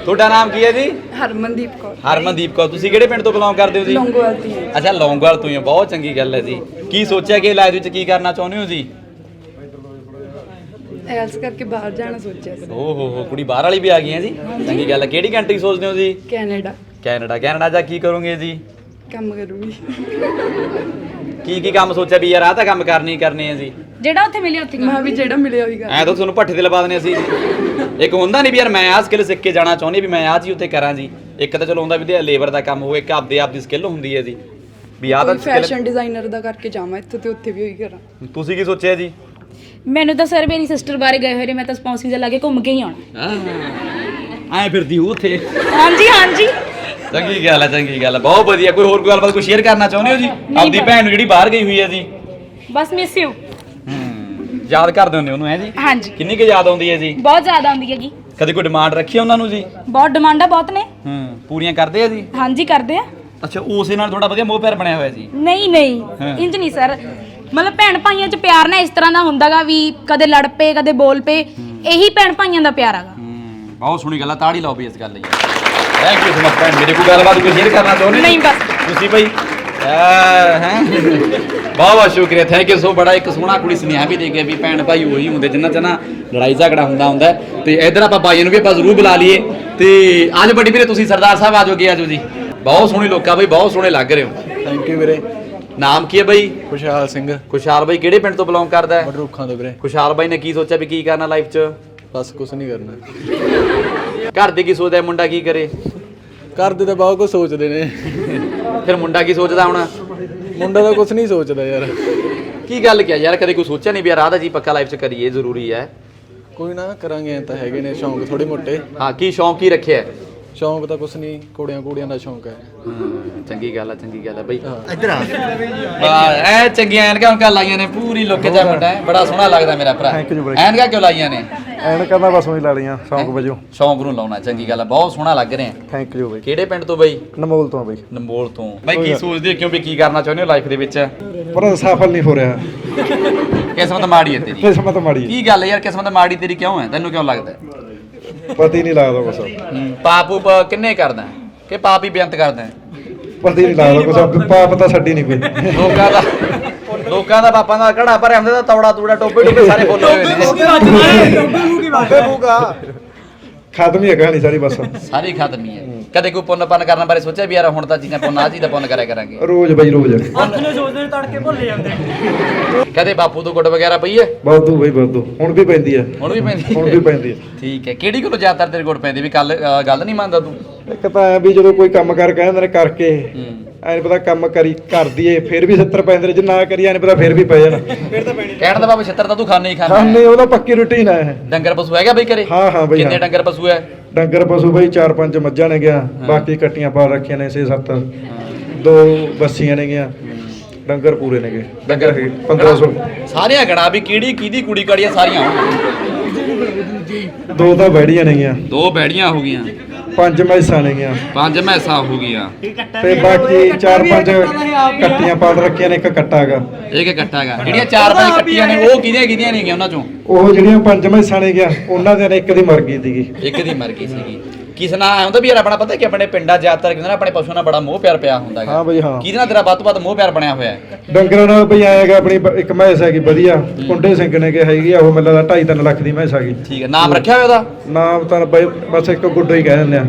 ਤੁਹਾਡਾ ਨਾਮ ਕੀ ਹੈ ਜੀ? ਹਰਮਨਦੀਪ ਕੌਰ। ਹਰਮਨਦੀਪ ਕੌਰ ਤੁਸੀਂ ਕਿਹੜੇ ਪਿੰਡ ਤੋਂ ਬਿਲੋਂਗ ਕਰਦੇ ਹੋ ਜੀ? ਲੌਂਗੋਵਾਲ ਦੀ ਅੱਛਾ ਲੌਂਗਵਾਲ ਤੋਂ ਹੀ ਹੋ ਬਹੁਤ ਚੰਗੀ ਗੱਲ ਹੈ ਜੀ। ਕੀ ਸੋਚਿਆ ਕਿ ਲਾਈਫ ਵਿੱਚ ਕੀ ਕਰਨਾ ਚਾਹੁੰਦੇ ਹੋ ਜੀ? ਐਲਸ ਕਰਕੇ ਬਾਹਰ ਜਾਣਾ ਸੋਚਿਆ ਸੀ। ਓ ਹੋ ਹੋ ਕੁੜੀ ਬਾਹਰ ਵਾਲੀ ਵੀ ਆ ਗਈ ਹੈ ਜੀ। ਚੰਗੀ ਗੱਲ ਹੈ। ਕਿਹੜੀ ਕੰਟਰੀ ਸੋਚਦੇ ਹੋ ਜੀ? ਕੈਨੇਡਾ। ਕੈਨੇਡਾ। ਕੈਨੇਡਾ ਜਾ ਕੀ ਕਰੋਗੇ ਜੀ? ਕੰਮ ਕਰੂੰਗੀ। ਕੀ ਕੀ ਕੰਮ ਸੋਚਿਆ ਵੀ ਯਾਰ ਆਹ ਤਾਂ ਕੰਮ ਕਰਨੀ ਕਰਨੀ ਹੈ ਜੀ। ਜਿਹੜਾ ਉੱਥੇ ਮਿਲਿਆ ਉੱਥੇ ਮੈਂ ਵੀ ਜਿਹੜਾ ਮਿਲਿਆ ਹੋਈ ਐ ਤਾਂ ਤੁਹਾਨੂੰ ਪੱਠੇ ਤੇ ਲਵਾ ਦਨੇ ਅਸੀਂ ਇੱਕ ਹੁੰਦਾ ਨਹੀਂ ਵੀ ਯਾਰ ਮੈਂ ਆਹ ਸਕਿੱਲ ਸਿੱਖ ਕੇ ਜਾਣਾ ਚਾਹੁੰਦੀ ਵੀ ਮੈਂ ਆਹ ਚੀਜ਼ ਉੱਤੇ ਕਰਾਂ ਜੀ। ਇੱਕ ਤਾਂ ਚਲੋ ਹੁੰਦਾ ਵੀ ਤੇ ਲੇਬਰ ਦਾ ਕੰਮ ਹੋਵੇ ਇੱਕ ਆਪਦੇ ਆਪ ਦੀ ਸਕਿੱਲ ਹੁੰਦੀ ਹੈ ਜੀ। ਵੀ ਆਹ ਤਾਂ skill- ਫੈਸ਼ਨ ਡਿਜ਼ਾਈਨਰ ਦਾ ਕਰਕੇ ਜਾਵਾਂ ਇੱਥੇ ਤੇ ਉੱਥੇ ਵੀ ਹੋਈ ਕਰਾਂ। ਤੁਸੀਂ ਕੀ ਸੋਚਿਆ ਜੀ? ਮੈਨੂੰ ਤਾਂ ਸਰ ਮੇਰੀ ਸਿਸਟਰ ਬਾਰੇ ਗਏ ਹੋਏ ਨੇ ਮੈਂ ਤਾਂ ਸਪੌਂਸ ਵੀਜ਼ਾ ਲਾ ਕੇ ਘੁੰਮ ਕੇ ਹੀ ਆਉਣਾ। ਐ ਫਿਰਦੀ ਹੂੰ ਉੱਥੇ। ਹਾਂਜੀ ਹਾਂਜੀ। ਚੰਗੀ ਗੱਲ ਹੈ ਚੰਗੀ ਗੱਲ ਹੈ ਬਹੁਤ ਵਧੀਆ। ਕੋਈ ਹੋਰ ਕੋਈ ਗੱਲਬਾਤ ਕੋਈ ਸ਼ੇਅਰ ਕਰਨਾ ਚਾਹੁੰਦੇ ਹੋ ਜੀ? ਆਪਦੀ। ਭੈਣ ਨੂੰ ਜਿਹੜੀ ਬਾਹਰ ਗਈ ਹੋਈ ਹੈ ਜੀ। ਬਸ ਮਿਸ ਯੂ ਹੂੰ ਯਾਦ ਕਰਦੇ ਹੁੰਦੇ ਉਹਨੂੰ ਹੈ ਜੀ? ਹਾਂਜੀ। ਕਿੰਨੀ ਕੁ ਯਾਦ ਆਉਂਦੀ ਹੈ ਜੀ? ਬਹੁਤ ਜ਼ਿਆਦਾ ਆਉਂਦੀ ਹੈਗੀ। ਕਦੇ ਕੋਈ ਡਿਮਾਂਡ ਰੱਖੀ ਹੈ ਉਹਨਾਂ ਨੂੰ ਜੀ? ਬਹੁਤ ਡਿਮਾਂਡਾਂ ਬਹੁਤ ਨੇ। ਹੂੰ ਪੂਰੀਆਂ ਕਰਦੇ ਆ ਜੀ? ਹਾਂਜੀ ਕਰਦੇ ਆ। ਅੱਛਾ ਉਸੇ ਨਾਲ ਤੁਹਾਡਾ ਵਧੀਆ ਮੋਹ ਪਿਆਰ ਬਣਿਆ ਹੋਇਆ ਜੀ? ਨਹੀਂ ਨਹੀਂ। ਇੰਜ ਨਹੀਂ ਸਰ ਮਤਲਬ ਭੈਣ ਭਾਈਆਂ 'ਚ ਪਿਆਰ ਨਾ ਇਸ ਤਰ੍ਹਾਂ ਦਾ ਹੁੰਦਾਗਾ ਵੀ ਕਦੇ ਲੜ ਪਏ ਕਦੇ ਬੋਲ ਪਏ। ਇਹੀ ਭੈਣ ਭਾਈਆਂ ਦਾ ਪਿਆਰ ਹੈਗਾ। ਬਹੁਤ ਸੋਹਣੀ ਗੱਲ ਆ ਤਾੜੀ ਲਾਓ ਵੀ ਇਸ ਗੱਲ ਲਈ ਥੈਂਕ ਯੂ ਸੋ ਮਚ ਭੈਣ ਮੇਰੇ ਕੋਈ ਗੱਲਬਾਤ ਕੋਈ ਸ਼ੇਅਰ ਕਰਨਾ ਚਾਹੁੰਦੇ ਨਹੀਂ, ਬਸ। ਤੁਸੀਂ ਭਾਈ ਹੈ ਬਹੁਤ ਬਹੁਤ ਸ਼ੁਕਰੀਆ ਥੈਂਕ ਯੂ ਸੋ ਬੜਾ ਇੱਕ ਸੋਹਣਾ ਕੁੜੀ ਸੁਨੇਹਾ ਵੀ ਦੇ ਕੇ ਵੀ ਭੈਣ ਭਾਈ ਉਹੀ ਹੁੰਦੇ ਜਿਨ੍ਹਾਂ ਚ ਨਾ ਲੜਾਈ ਝਗੜਾ ਹੁੰਦਾ ਹੁੰਦਾ। ਤੇ ਇਧਰ ਆਪਾਂ ਬਾਈਆਂ ਨੂੰ ਵੀ ਆਪਾਂ ਜ਼ਰੂਰ ਬੁਲਾ ਲਈਏ ਤੇ ਅੱਜ ਵੱਡੀ ਵੀਰੇ ਤੁਸੀਂ ਸਰਦਾਰ ਸਾਹਿਬ ਆਜੋਗੇ ਆਜੋ ਜੀ ਬਹੁਤ ਸੋਹਣੇ ਲੋਕਾਂ ਬਈ ਬਹੁਤ ਸੋਹਣੇ ਲੱਗ ਰਹੇ ਹੋ ਥੈਂਕ ਯੂ ਵੀਰੇ। ਨਾਮ ਕੀ ਹੈ ਬਾਈ ਖੁਸ਼ਹਾਲ ਸਿੰਘ ਖੁਸ਼ਹਾਲ ਬਾਈ ਕਿਹੜੇ ਪਿੰਡ ਤੋਂ ਬਿਲੋਂਗ ਕਰਦਾ ਹੈ ਰੁੱਖਾਂ ਦੇ ਵੀਰੇ। ਖੁਸ਼ਹਾਲ ਬਾਈ ਨੇ ਕੀ ਸੋਚਿਆ ਵੀ ਕੀ ਕਰਨਾ ਲਾਈਫ 'ਚ ਬਸ ਕੁਝ ਨਹੀਂ ਕਰਨਾ। ਘਰ ਦੇ ਕੀ ਸੋਚਦਾ ਹੈ, ਮੁੰਡਾ ਕੀ ਕਰੇ? ਕਰਦੇ ਤਾਂ ਬਹੁਤ ਕੁਝ ਸੋਚਦੇ ਨੇ। ਫਿਰ ਮੁੰਡਾ ਕੀ ਸੋਚਦਾ ਹੁਣ? ਮੁੰਡਾ ਤਾਂ ਕੁਝ ਨਹੀਂ ਸੋਚਦਾ ਯਾਰ। ਕੀ ਗੱਲ ਕਿਹਾ ਯਾਰ? ਕਦੇ ਕੋਈ ਸੋਚਿਆ ਨਹੀਂ ਵੀ ਯਾਰ ਆਹ ਤਾਂ ਜੀ ਪੱਕਾ ਲਾਈਫ 'ਚ ਕਰੀਏ ਜ਼ਰੂਰੀ ਹੈ। ਕੋਈ ਨਾ ਕਰਾਂਗੇ ਐਂ ਤਾਂ ਹੈਗੇ ਨੇ ਸ਼ੌਂਕ ਥੋੜੇ ਮੋਟੇ। ਹਾਂ ਕੀ ਸ਼ੌਂਕ ਕੀ ਰੱਖਿਆ? ਹੈ? ਸ਼ੌਂਕ ਤਾਂ ਕੁਝ ਨਹੀਂ ਕੁੜੀਆਂ ਕੁੜੀਆਂ ਦਾ ਸ਼ੌਂਕ ਹੈ। ਹਮ, ਚੰਗੀ ਗੱਲ ਆ ਚੰਗੀ ਗੱਲ ਆ ਬਈ। ਇੱਧਰ ਆ। ਵਾਹ ਐ ਚੰਗੀਆਂ ਐਨਕਾਂ ਕਾ ਲਾਈਆਂ ਨੇ ਪੂਰੀ ਲੋਕੇ ਜਾ ਮੁੰਡਾ ਹੈ ਬੜਾ ਸੋਹਣਾ ਲੱਗਦਾ ਮੇਰਾ ਭਰਾ। ਐਨਕਾਂ ਕਿਉਂ ਲਾਈਆਂ ਨੇ? ਐਨ ਕਹਿੰਦਾ ਬਸ ਉਹੀ ਲਾ ਲਈਆਂ ਸ਼ੌਂਕ ਵਜੋਂ। ਸ਼ੌਂਕ ਨੂੰ ਲਾਉਣਾ ਚੰਗੀ ਗੱਲ ਆ। ਬਹੁਤ ਸੋਹਣਾ ਲੱਗ ਰਿਹਾ। ਥੈਂਕ ਯੂ ਬਈ। ਕਿਹੜੇ ਪਿੰਡ ਤੋਂ ਬਈ? ਨਮੋਲ ਤੋਂ ਬਈ। ਨੰਬੋਲ ਤੋਂ। ਬਈ ਕੀ ਸੋਚਦੇ ਹੋ ਕਿਉਂ ਵੀ ਕੀ ਕਰਨਾ ਚਾਹੁੰਦੇ ਹੋ ਲਾਈਫ ਦੇ ਵਿੱਚ? ਪਰ ਸਫਲ ਨਹੀਂ ਹੋ ਰਿਹਾ। ਕਿਸਮਤ ਮਾੜੀ ਹੈ ਤੇਰੀ। ਕਿਸਮਤ ਮਾੜੀ ਹੈ। ਕੀ ਗੱਲ ਹੈ ਯਾਰ ਕਿਸਮਤ ਮਾੜੀ ਤੇਰੀ ਕਿਉਂ ਹੈ? ਤੈਨੂੰ ਕਿਉਂ ਲੱਗਦਾ ਹੈ? ਪਤਾ ਹੀ ਨਹੀਂ ਲੱਗਦਾ ਕੁਛ। ਹਮ, ਪਾਪ ਉਪ ਕਿੰਨੇ ਕਰਦਾ ਹੈ? ਕਿ ਪਾਪ ਹੀ ਬੇਅੰਤ ਕਰਦਾ ਹੈ? ਪਤਾ ਹੀ ਨਹੀਂ ਲੱਗਦਾ ਕੁਛ। ਪਾਪ ਤਾਂ ਛੱਡੀ ਨਹੀਂ ਕੋਈ। ਲੋਕਾਂ ਦਾ ਲੋਕਾਂ ਦਾ ਪਾਪਾਂ ਦਾ ਘੜਾ ਭਰਿਆ ਹੁੰਦਾ ਤਾਂ ਤੌੜਾ ਤੂੜਾ ਟੋਪੇ ਟੋਪੇ ਸਾਰੇ ਫੁੱਲ ਹੋਏ ਨੇ। ਖਤਮ ਹੀ ਹੈ ਕਹਾਣੀ ਸਾਰੀ ਬਸ। ਸਾਰੀ ਖਤਮ ਹੀ ਹੈ। ਕਦੇ ਕੋਈ ਪੁੰਨ ਪੰਨ ਕਰਨ ਬਾਰੇ ਸੋਚਿਆ ਵੀ ਯਾਰ ਹੁਣ ਤਾਂ ਚੀਜ਼ਾਂ ਪੁੰਨ ਆ ਚੀਜ਼ ਦਾ ਪੁੰਨ ਕਰਿਆ ਕਰਾਂਗੇ? ਰੋਜ਼ ਬਈ ਰੋਜ਼। ਕਦੇ ਬਾਪੂ ਤੋਂ ਗੁੱਟ ਵਗੈਰਾ ਪਈ ਹੈ? ਬਾਦੂ ਬਈ ਬਾਦੂ ਹੁਣ ਵੀ ਪੈਂਦੀ ਹੈ। ਹੁਣ ਵੀ ਪੈਂਦੀ ਹੁਣ ਵੀ ਪੈਂਦੀ ਹੈ। ਠੀਕ ਹੈ। ਕਿਹੜੀ ਕੋਲ ਜ਼ਿਆਦਾਤਰ ਤੇਰੇ ਗੁੱਟ ਪੈਂਦੀ ਵੀ ਕੱਲ ਗੱਲ ਨਹੀਂ ਮੰਨਦਾ ਤੂੰ? ਇੱਕ ਤਾਂ ਐਂ ਵੀ ਜਦੋਂ ਕੋਈ ਕੰਮ ਕਰ ਕਹਿੰਦੇ ਨੇ ਕਰਕੇ ਐ ਨੀ ਪਤਾ ਕੰਮ ਕਰੀ ਕਰ ਦਈਏ ਫਿਰ ਵੀ 70 ਪੈਂਦੇ ਨੇ। ਜੇ ਨਾ ਕਰੀਏ ਐ ਨੀ ਪਤਾ ਫਿਰ ਵੀ ਪੈ ਜਾਣ। ਕਹਿਣ ਦਾ ਬਾਬਾ ਛਿੱਤਰ ਤਾਂ ਤੂੰ ਖਾਣੇ ਹੀ ਖਾਣਾ। ਖਾਣੇ ਉਹਦਾ ਪੱਕੀ ਰੁਟੀਨ ਹੈ ਡੰਗਰ ਪਸ਼ੂ ਹੈਗਾ ਬਈ ਘਰੇ? ਹਾਂ, ਹਾਂ ਬਈ, ਕਿੰਨੇ ਹਾਂ। ਡੰਗਰ ਪਸ਼ੂ ਹੈ ਡੰਗਰ ਪਸ਼ੂ ਬਈ 4-5 ਮੱਝਾਂ ਨੇ ਗਿਆ ਬਾਕੀ ਕੱਟੀਆਂ ਪਾ ਰੱਖੀਆਂ ਨੇ 6-7 ਦੋ ਬੱਸੀਆਂ ਨੇ ਗਿਆ ਡੰਗਰ ਪੂਰੇ ਨੇ ਗਏ। ਡੰਗਰ ਹੈਗੇ 1500 ਸਾਰੀਆਂ ਗਣਾ ਵੀ ਕਿਹੜੀ ਕਿਹਦੀ ਕੁੜੀ ਕਾੜੀਆਂ ਸਾਰੀਆਂ? ਦੋ ਤਾਂ ਬੈੜੀਆਂ ਨੇ ਗਿਆ ਦੋ ਬੈੜੀਆਂ ਹੋ ਗਈਆਂ। ਪੰਜ ਮੈਸਾਂ ਨੇ ਗਿਆ ਪੰਜ ਮੈਸਾਂ ਹੋ ਗਈਆਂ। ਤੇ ਬਾਕੀ 4-5 ਕੱਟੀਆਂ ਪਾ ਰੱਖੀਆਂ ਨੇ ਇੱਕ ਕੱਟਾ ਹੈਗਾ ਇਹ ਕਿ ਇਕੱਠਾ ਹੈਗਾ ਜਿਹੜੀਆਂ ਚਾਰ ਪੰਜ ਕੱਟੀਆਂ ਨੇ ਉਹ ਕਿਹਦੀਆਂ ਕਿਹਦੀਆਂ ਨੇ ਗਈਆਂ ਉਹਨਾਂ ਚੋਂ? ਉਹ ਜਿਹੜੀਆਂ ਪੰਜ ਮੈਸਾਂ ਨੇ ਗਿਆ ਉਹਨਾਂ ਦੇ ਨਾਲ ਇੱਕ ਦੀ ਮਰ ਗਈ ਸੀਗੀ। ਇੱਕ ਦੀ ਮਰ ਗਈ ਸੀਗੀ। ਕਿਸ ਨਾਲ ਆਇਆ ਹੁੰਦਾ ਵੀ ਯਾਰ ਆਪਣਾ ਪਤਾ ਕਿ ਆਪਣੇ ਪਿੰਡਾਂ ਜ਼ਿਆਦਾਤਰ ਕਹਿੰਦੇ ਨੇ ਆਪਣੇ ਪਸ਼ੂ ਨਾਲ ਬੜਾ ਮੋਹ ਪਿਆਰ ਪਿਆ ਹੁੰਦਾ ਹਾਂ ਬਈ ਹਾਂ। ਕਿਹਦੇ ਨਾਲ ਤੇਰਾ ਵੱਧ ਤੋਂ ਵੱਧ ਮੋਹ ਪਿਆਰ ਬਣਿਆ ਹੋਇਆ ਹੈ? ਡੰਗਰਾਂ ਨਾਲ ਬਈ ਆਏਗਾ ਆਪਣੀ ਬ- ਇੱਕ ਮੈਸ ਹੈਗੀ ਵਧੀਆ। ਕੁੰਡੇ ਸਿੰਘ ਨੇ ਕਿ ਹੈਗੀ ਆ ਉਹ ਮੈਨੂੰ ਲੱਗਦਾ 2.5 ਲੱਖ ਦੀ ਮੈਸ ਹੈਗੀ। ਠੀਕ ਹੈ ਨਾਮ ਰੱਖਿਆ ਹੋਇਆ ਉਹਦਾ? ਨਾਮ ਤਾਂ ਬਈ ਬਸ ਇੱਕ ਗੁੱਡੋ ਹੀ ਕਹਿ ਦਿੰਦੇ ਆ।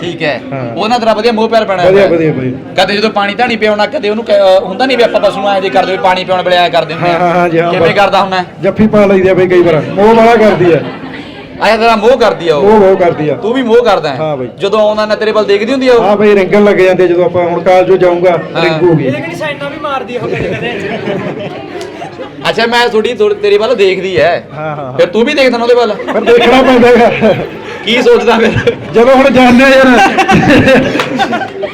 ਠੀਕ ਹੈ। ਹਾਂ। ਉਹਦੇ ਨਾਲ ਤੇਰਾ ਵਧੀਆ ਮੋਹ ਪਿਆਰ ਬਣਿਆ ਵਧੀਆ ਹੋਇਆ। ਵਧੀਆ ਬਈ। ਕਦੇ ਜਦੋਂ ਪਾਣੀ ਧਾਣੀ ਪਿਆਉਣਾ ਕਦੇ ਉਹਨੂੰ ਅਹ ਹੁੰਦਾ ਨਹੀਂ ਵੀ ਆਪਾਂ ਪਸ਼ੂ ਨੂੰ ਐਂ ਜੇ ਕਰਦੇ ਵੀ ਪਾਣੀ ਪਿਆਉਣ ਵੇਲੇ ਐਂ ਕਰਦੇ ਹੁੰਦੇ ਹਾਂ, ਹਾਂ, ਹਾਂ ਜੀ, ਹਾਂ, ਕਿਵੇਂ ਬਸ। ਕਰਦਾ ਹੁੰਦਾ ਜੱਫੀ ਪਾ ਲਈਦੀ ਆ ਬਈ ਕਈ ਵਾਰ। ਮੋਹ ਵਾਲਾ ਕਰਦੀ ਆ। ਆਇਆ ਤੇਰਾ ਮੋਹ ਕਰਦੀ ਆ ਮੋਹ ਉਹ ਬਹੁਤ ਕਰਦੀ ਆ। ਤੂੰ ਵੀ ਮੋਹ ਕਰਦਾ ਹੈ। ਹਾਂ ਬਈ। ਜਦੋਂ ਆਉਂਦਾ ਨਾ ਤੇਰੇ ਵੱਲ ਦੇਖਦੀ ਹੁੰਦੀ ਆ ਉਹ। ਹਾਂ ਬਈ ਰਿੰਗਣ ਲੱਗ ਜਾਂਦੇ ਜਦੋਂ ਆਪਾਂ ਹੁਣ ਕਾਲਜੋ ਜਾਊਂਗਾ ਹਾਂ। ਰਿੰਗੂਗੀ ਅੱਛਾ ਮੈਂ ਥੋੜੀ ਥੋੜੀ ਤੇਰੇ ਵੱਲ ਦੇਖਦੀ ਐ। ਹਾਂ ਹਾਂ ਫਿਰ ਤੂੰ ਵੀ ਦੇਖਦਾ ਨਾ ਉਹਦੇ ਵੱਲ? ਪਰ ਦੇਖਣਾ ਪੈਂਦਾ ਹੈਗਾ। ਕੀ ਸੋਚਦਾ ਫਿਰ? ਜਦੋਂ ਹੁਣ ਜਾਣਦੇ ਆ ਯਾਰ।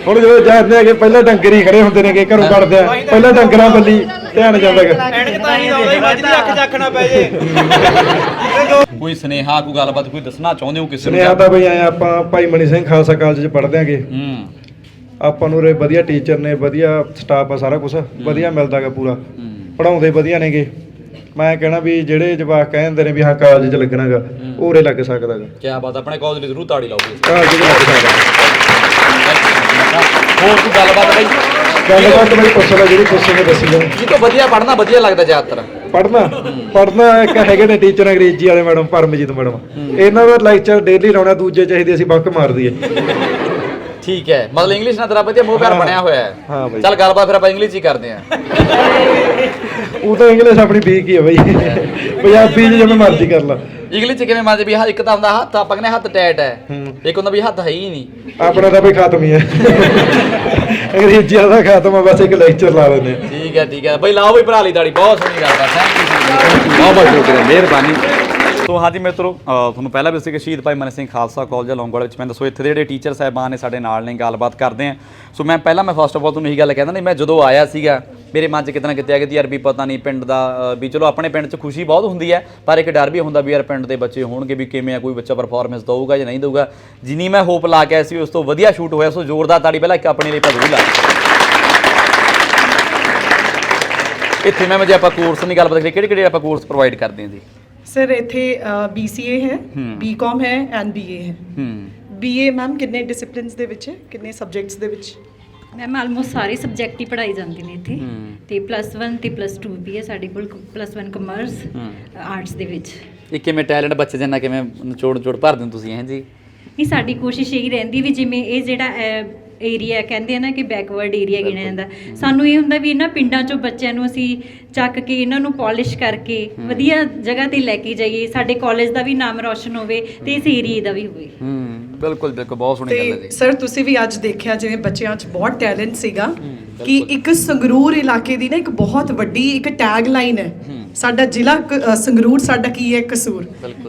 ਹੁਣ ਜਦੋਂ ਜਾਣਦੇ ਆ ਕਿ ਪਹਿਲਾਂ ਡੰਗਰ ਹੀ ਖੜੇ ਹੁੰਦੇ ਨੇਗੇ ਘਰੋਂ ਕੱਢਦੇ ਆ। ਪਹਿਲਾਂ ਡੰਗਰਾਂ ਬੱਲੀ ਧਿਆਨ ਜਾਂਦਾ ਹੈਗਾ। ਕੋਈ ਸਨੇਹਾ ਕੋਈ ਗੱਲਬਾਤ ਕੋਈ ਦੱਸਣਾ ਚਾਹੁੰਦੇ ਹੋ ਕਿਸੇ ਨੂੰ? ਸੁਨੇਹਾ ਤਾਂ ਬਈ ਆਏ ਆਪਾਂ ਭਾਈ ਮਣੀ ਸਿੰਘ ਖਾਲਸਾ ਕਾਲਜ ਚ ਪੜ੍ਹਦੇ ਆਂਗੇ। ਹੂੰ। ਆਪਾਂ ਨੂੰ ਰੇ ਵਧੀਆ ਟੀਚਰ ਨੇ ਵਧੀਆ ਸਟਾਫ ਆ ਸਾਰਾ ਕੁਝ ਵਧੀਆ ਮਿਲਦਾਗਾ ਪੂਰਾ। ਹੂੰ। ਪੜਾਉਂਦੇ ਵਧੀਆ ਨੇਗੇ। ਮੈਂ ਕਹਿਣਾ ਵੀ ਜਿਹੜੇ ਜਵਾਕ ਕਹਿੰਦੇ ਨੇ ਵੀ ਹਾਂ ਕਾਲਜ ਚ ਲੱਗਣਾਗਾ ਉਰੇ ਲੱਗ ਸਕਦਾਗਾ ਕੀ ਬਾਤ ਆਪਣੇ ਕਾਲਜ ਲਈ ਜ਼ਰੂਰ ਤਾੜੀ ਲਾਓਗੇ ਕਾਲਜ ਚ ਲੱਗ ਸਕਦਾ ਹੋਰ ਕੋਈ ਗੱਲਬਾਤ ਬਈ? ਗੱਲਬਾਤ ਬਈ ਪੁੱਛ ਲੈ ਜਿਹੜੀ ਪੁੱਛੇਗੇ ਦੱਸੀ ਜਾਓ। ਜੀ ਤੋਂ ਵਧੀਆ ਪੜਨਾ ਵਧੀਆ ਲੱਗਦਾ ਜ਼ਿਆਦਾਤਰ। ਪੜਨਾ ਪੜਨਾ ਇੱਕ ਹੈਗੇ ਨੇ ਟੀਚਰ ਅੰਗਰੇਜ਼ੀ ਵਾਲੇ ਮੈਡਮ ਪਰਮਜੀਤ ਮੈਡਮ। ਇਹਨਾਂ ਦਾ ਲੈਕਚਰ ਡੇਲੀ ਲਾਉਣਾ ਦੂਜੇ ਚਾਹੀਦੇ ਅਸੀਂ ਬੰਕ ਮਾਰ ਦਈਏ। ਠੀਕ ਹੈ ਮਤਲਬ ਇੰਗਲਿਸ਼ ਨਾਲ ਤੇਰਾ ਵਧੀਆ ਮੋਹ ਪਿਆਰ ਹਾਂ। ਬਣਿਆ ਹੋਇਆ ਹੈ। ਹਾਂ ਬਈ। ਚੱਲ ਗੱਲਬਾਤ ਫਿਰ ਆਪਾਂ ਇੰਗਲਿਸ਼ ਹੀ ਕਰਦੇ ਆਂ ਉਹ ਤਾਂ ਇੰਗਲਿਸ਼ ਆਪਣੀ ਵੀਕ ਹੀ ਹੈ ਬਈ। ਪੰਜਾਬੀ ਚ ਜਿਵੇਂ ਮਰਜ਼ੀ ਕਰ ਲਾ। ਇੰਗਲਿਸ਼ ਚ ਕਿਵੇਂ ਮੰਨਦੇ ਵੀ ਹਾਂ ਇੱਕ ਤਾਂ ਹੁੰਦਾ ਹੱਥ ਆਪਾਂ ਕਹਿੰਦੇ ਹੱਥ ਟੈਟ ਹੈ। ਹੂੰ। ਇੱਕ ਹੁੰਦਾ ਵੀ ਹੱਥ ਹੈ ਹੀ ਨਹੀਂ। ਆਪਣਾ ਤਾਂ ਬਈ ਖਤਮ ਹੀ ਹੈ। ਅੰਗਰੇਜ਼ੀ ਵਾਲਾ ਖਤਮ ਬਸ ਇੱਕ ਲੈਕਚਰ ਲਾ ਲੈਂਦੇ ਆ। ਠੀਕ ਹੈ ਠੀਕ ਹੈ। ਬਈ ਲਾਓ ਬਈ ਭਰਾ ਲਈ ਤਾੜੀ ਬਹੁਤ ਸੋਹਣੀ ਗੱਲ ਹੈ। ਥੈਂਕ ਯੂ ਬਹੁਤ ਬਹੁਤ ਸ਼ੁਕਰੀਆ ਮਿਹਰਬਾਨੀ। ਸੋ ਹਾਂਜੀ ਮਿੱਤਰੋ ਤੁਹਾਨੂੰ ਪਹਿਲਾਂ ਵੀ ਦੱਸਿਆ ਕਿ ਸ਼ਹੀਦ ਭਾਈ ਮਨ ਸਿੰਘ ਖਾਲਸਾ ਕਾਲਜ ਲੌਂਗਵਾਲ ਵਿੱਚ। ਮੈਂ ਦੱਸੋ ਇੱਥੇ ਦੇ ਜਿਹੜੇ ਟੀਚਰ ਸਾਹਿਬਾਨ ਨੇ ਸਾਡੇ ਨਾਲ ਨੇ ਗੱਲਬਾਤ ਕਰਦੇ ਆ। ਸੋ ਮੈਂ ਪਹਿਲਾਂ ਮੈਂ ਫਸਟ ਆਫ ਆਲ ਤੁਹਾਨੂੰ ਇਹੀ ਗੱਲ ਕਹਿੰਦਾ ਨਹੀਂ ਮੈਂ ਜਦੋਂ ਆਇਆ ਸੀਗਾ ਮੇਰੇ ਮਨ 'ਚ ਕਿਤੇ ਨਾ ਕਿਤੇ ਆ ਕਿ ਯਾਰ ਵੀ ਪਤਾ ਨਹੀਂ ਪਿੰਡ ਦਾ ਵੀ ਚਲੋ ਆਪਣੇ ਪਿੰਡ 'ਚ ਖੁਸ਼ੀ ਬਹੁਤ ਹੁੰਦੀ ਹੈ ਪਰ ਇੱਕ ਡਰ ਵੀ ਹੁੰਦਾ ਵੀ ਯਾਰ ਪਿੰਡ ਦੇ ਬੱਚੇ ਹੋਣਗੇ ਵੀ ਕਿਵੇਂ ਆ ਕੋਈ ਬੱਚਾ ਪਰਫਾਰਮੈਂਸ ਦਊਗਾ ਜਾਂ ਨਹੀਂ ਦਊਗਾ। ਜਿੰਨੀ ਮੈਂ ਹੋਪ ਲਾ ਕੇ ਆਇਆ ਸੀ ਉਸ ਤੋਂ ਵਧੀਆ ਸ਼ੂਟ ਹੋਇਆ ਸੋ ਜ਼ੋਰਦਾਰ ਤਾੜੀ ਪਹਿਲਾਂ ਇੱਕ ਆਪਣੇ ਲਈ ਭਜੂ ਲਾ ਇੱਥੇ ਮੈਂ ਜੇ ਆਪਾਂ ਕੋਰਸ ਦੀ ਗੱਲਬਾਤ ਕਰੀਏ ਕਿਹੜੇ ਕਿਹੜੇ ਆਪਾਂ ਕੋਰਸ ਪ੍ਰੋਵਾਈਡ ਕਰਦੇ ਹਾਂ ਜੀ? ਸਰ ਇੱਥੇ BCA ਹੈ। BCom ਹੈ ਐਂਡ BA ਹੈ। ਹੂੰ। BA ਮੈਮ ਕਿੰਨੇ ਡਿਸਪਲਿਨਸ ਦੇ ਵਿੱਚ ਹੈ? ਕਿੰਨੇ ਸਬਜੈਕਟਸ ਦੇ ਵਿੱਚ? ਮੈਮ ਆਲਮੋਸਟ ਸਾਰੇ ਸਬਜੈਕਟ ਹੀ ਪੜਾਈ ਜਾਂਦੇ ਨੇ ਇੱਥੇ। ਤੇ ਪਲੱਸ 1 ਤੇ ਪਲੱਸ 2 ਵੀ ਹੈ ਸਾਡੇ ਕੋਲ ਪਲੱਸ 1 ਕਮਰਸ। ਆਰਟਸ ਦੇ ਵਿੱਚ। ਇਹ ਕਿਵੇਂ ਟੈਲੈਂਟ ਬੱਚੇ ਦੇ ਨਾਲ ਕਿਵੇਂ ਨਿਚੋੜ ਨਿਚੋੜ ਭਰ ਦਿੰਦੇ ਤੁਸੀਂ ਹੈਂ ਜੀ? ਇਹ ਸਾਡੀ ਕੋਸ਼ਿਸ਼ ਇਹੀ ਰਹਿੰਦੀ ਵੀ ਜਿਵੇਂ ਇਹ ਜਿਹੜਾ ਏਰੀਆ ਕਹਿੰਦੇ ਆ ਨਾ ਕਿ ਬੈਕਵਰਡ ਏਰੀਆ ਗਿਣਿਆ ਜਾਂਦਾ। ਸਾਨੂੰ ਇਹ ਹੁੰਦਾ ਵੀ ਇਹਨਾਂ ਪਿੰਡਾਂ ਚੋਂ ਬੱਚਿਆਂ ਨੂੰ ਅਸੀਂ ਚੱਕ ਕੇ ਇਹਨਾਂ ਨੂੰ ਪਾਲਿਸ਼ ਕਰਕੇ ਵਧੀਆ ਜਗ੍ਹਾ ਤੇ ਲੈ ਕੇ ਜਾਈਏ। ਸਾਡੇ ਕਾਲਜ ਦਾ ਵੀ ਨਾਮ ਰੌਸ਼ਨ ਹੋਵੇ ਤੇ ਇਸ ਏਰੀਏ ਦਾ ਵੀ ਹੋਵੇ। ਹੂੰ। ਬਿਲਕੁਲ ਬਿਲਕੁਲ ਬਹੁਤ ਸੋਹਣੀ ਗੱਲ ਹੈ ਤੇ ਜੀ। ਸਰ ਤੁਸੀਂ ਵੀ ਅੱਜ ਦੇਖਿਆ ਜਿਵੇਂ ਬੱਚਿਆਂ 'ਚ ਬਹੁਤ ਟੈਲੈਂਟ ਸੀਗਾ ਕਿ ਇੱਕ ਸੰਗਰੂਰ ਇਲਾਕੇ ਦੀ ਨਾ ਇੱਕ ਬਹੁਤ ਵੱਡੀ ਇੱਕ ਟੈਗ ਲਾਈਨ ਹੈ। ਸਾਡਾ ਜ਼ਿਲ੍ਹਾ ਕ- ਅ, ਸੰਗਰੂਰ ਸਾਡਾ ਕੀ ਹੈ ਕਸੂਰ।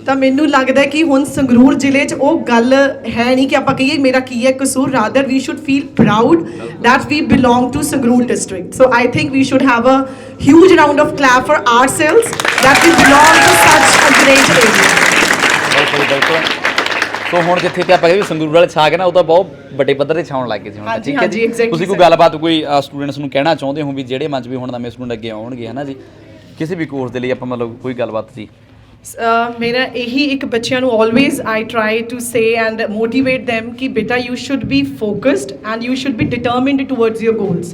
ਤਾਂ ਮੈਨੂੰ ਲੱਗਦਾ ਹੈ ਕਿ ਹੁਣ ਸੰਗਰੂਰ ਜ਼ਿਲ੍ਹੇ 'ਚ ਉਹ ਗੱਲ ਹੈ ਨਹੀਂ ਕਿ ਆਪਾਂ ਕਹੀਏ ਮੇਰਾ ਕੀ ਹੈ ਕਸੂਰ। Rather we should feel proud that we belong to Sangrur district. So i think we should have a huge round of clap for ourselves that we belong to such a great area. ਬਿਲਕੁਲ ਬਿਲਕੁਲ। ਸੋ ਹੁਣ ਜਿੱਥੇ ਤੇ ਆਪਾਂ ਕਹਿੰਦੇ ਸੰਗਰੂਰ ਵਾਲੇ ਛਾ ਕੇ ਨਾ ਉਹ ਤਾਂ ਬਹੁਤ ਵੱਡੇ ਪੱਧਰ ਤੇ ਛਾਉਣ ਲੱਗ ਗਏ ਸੀ ਹੁਣ ਤਾਂ, ਹਾਂਜੀ, ਠੀਕ ਹੈ ਹਾਂਜੀ, ਜੀ exactly, ਤੁਸੀਂ ਕੋਈ sir. ਗੱਲਬਾਤ ਕੋਈ ਸਟੂਡੈਂਟਸ ਨੂੰ ਕਹਿਣਾ ਚਾਹੁੰਦੇ ਹੋ ਵੀ ਜਿਹੜੇ ਮੰਚ ਵੀ ਹੁਣ ਨਵੇਂ ਸਟੂਡੈਂਟ ਅੱਗੇ ਆਉਣਗੇ ਹਨਾ ਜੀ? ਕਿਸੇ ਵੀ ਕੋਰਸ ਦੇ ਲਈ ਆਪਾਂ ਮਤਲਬ ਕੋਈ ਗੱਲਬਾਤ ਜੀ? Uh, ਮੇਰਾ ਇਹੀ ਇੱਕ ਬੱਚਿਆਂ ਨੂੰ always I try to say and motivate them ਕਿ ਬੇਟਾ you should be focused and you should be determined towards your goals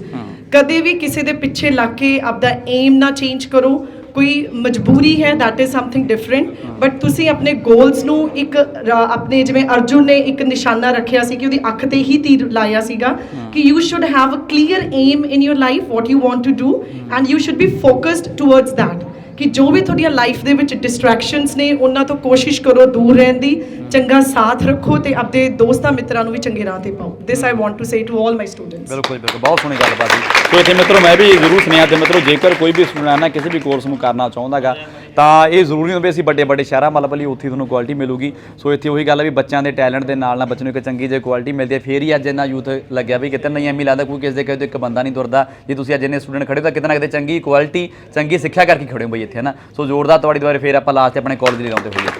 ਕਦੇ ਵੀ ਕਿਸੇ ਦੇ ਪਿੱਛੇ ਲੱਗ ਕੇ ਆਪਦਾ ਏਮ ਨਾ ਚੇਂਜ ਕਰੋ ਕੋਈ ਮਜਬੂਰੀ ਹੈ that is something different. But ਤੁਸੀਂ ਆਪਣੇ ਗੋਲਸ ਨੂੰ ਇੱਕ ਰਾ- ਆਪਣੇ ਜਿਵੇਂ ਅਰਜੁਨ ਨੇ ਇੱਕ ਨਿਸ਼ਾਨਾ ਰੱਖਿਆ ਸੀ ਕਿ ਉਹਦੀ ਅੱਖ ਤੇ ਹੀ ਤੀਰ ਲਾਇਆ ਸੀਗਾ ਕਿ you should have a clear aim in your life what you want to do and you should be focused towards that. ਕਿ ਜੋ ਵੀ ਤੁਹਾਡੀਆਂ ਲਾਈਫ ਦੇ ਵਿੱਚ ਡਿਸਟਰੈਕਸ਼ਨਸ ਨੇ, ਉਹਨਾਂ ਤੋਂ ਕੋਸ਼ਿਸ਼ ਕਰੋ ਦੂਰ ਰਹਿਣ ਦੀ, ਚੰਗਾ ਸਾਥ ਰੱਖੋ ਤੇ ਆਪਣੇ ਦੋਸਤਾਂ ਮਿੱਤਰਾਂ ਨੂੰ ਵੀ ਚੰਗੇ ਰਾਹ ਤੇ ਪਾਓ। This I want to say to all my students ਬਿਲਕੁਲ ਬਿਲਕੁਲ, ਬਹੁਤ ਸੋਹਣੀ ਗੱਲਬਾਤ ਜੀ ਸੋ ਇੱਥੇ ਮਿੱਤਰੋ, ਮੈਂ ਵੀ ਜ਼ਰੂਰ ਸੁਣਿਆ ਤੇ ਮਿੱਤਰੋ, ਜੇਕਰ ਕੋਈ ਵੀ ਸਟੂਡੈਂਟ ਨਾ ਕਿਸੇ ਵੀ ਕੋਰਸ ਨੂੰ ਕਰਨਾ ਚਾਹੁੰਦਾਗਾ ਤਾਂ ਇਹ ਜ਼ਰੂਰੀ ਨਹੀਂ ਹੁੰਦਾ ਵੀ ਅਸੀਂ ਵੱਡੇ ਵੱਡੇ ਸ਼ਹਿਰਾਂ ਮਤਲਬ ਲਈ ਉੱਥੇ ਤੁਹਾਨੂੰ ਕੁਆਲਿਟੀ ਮਿਲੂਗੀ। ਸੋ ਇੱਥੇ ਉਹੀ ਗੱਲ ਹੈ ਵੀ ਬੱਚਿਆਂ ਦੇ ਟੈਲੈਂਟ ਦੇ ਨਾਲ ਨਾਲ ਬੱਚੇ ਨੂੰ ਇੱਕ ਚੰਗੀ ਜੇ ਕੁਆਲਿਟੀ ਮਿਲਦੀ ਹੈ ਫੇਰ ਹੀ ਅੱਜ ਇੰਨਾ ਯੂਥ ਲੱਗਿਆ ਵੀ ਕਿਤੇ ਨਹੀਂ ਐਵੇਂ ਲੱਗਦਾ ਕੋਈ ਕਿਸੇ ਦੇ ਕਹੇ ਇੱਕ ਬੰਦਾ ਨਹੀਂ ਤੁਰਦਾ। ਜੇ ਤੁਸੀਂ ਅੱਜ ਇੰਨੇ ਸਟੂਡੈਂਟ ਖੜੇ ਤਾਂ ਕਿਤੇ ਨਾ ਕਿਤੇ ਚੰਗੀ ਕੁਆਲਿਟੀ ਚੰਗੀ ਸਿੱਖਿਆ ਕਰਕੇ ਖੜੇ ਹੋ ਬਈ ਇੱਥੇ, ਹਨਾ? ਸੋ ਜ਼ੋਰਦਾਰ ਤੁਹਾਡੀ ਦੁਆਰੇ ਫੇਰ ਆਪਾਂ ਲਾਸਟ ਆਪਣੇ ਕਾਲਜ ਲਈ ਲਾਉਂਦੇ ਹੋਈਏ।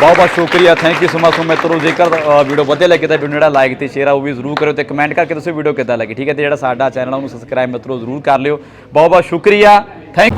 ਬਹੁਤ ਬਹੁਤ ਸ਼ੁਕਰੀਆ। Thank you so much so ਮਿੱਤਰੋ, ਜੇਕਰ ਵੀਡੀਓ ਵਧੀਆ ਲੱਗੇ ਤਾਂ ਵੀਡੀਓ ਜਿਹੜਾ ਲਾਈਕ ਤੇ ਸ਼ੇਅਰ ਆ ਉਹ ਵੀ ਜ਼ਰੂਰ ਕਰਿਓ ਤੇ ਕਮੈਂਟ ਕਰਕੇ ਦੱਸੋ ਵੀਡੀਓ ਕਿੱਦਾਂ ਲੱਗੀ। ਠੀਕ ਹੈ ਤੇ ਜਿਹੜਾ ਸਾਡਾ ਚੈਨਲ ਆ ਉਹਨੂੰ ਸਬਸਕ੍ਰਾਈਬ ਮਿੱਤਰੋ ਜ਼ਰੂਰ ਕਰ ਲਿਓ। ਬਹੁਤ ਬਹੁਤ ਸ਼ੁਕਰੀਆ। ਥੈਂਕ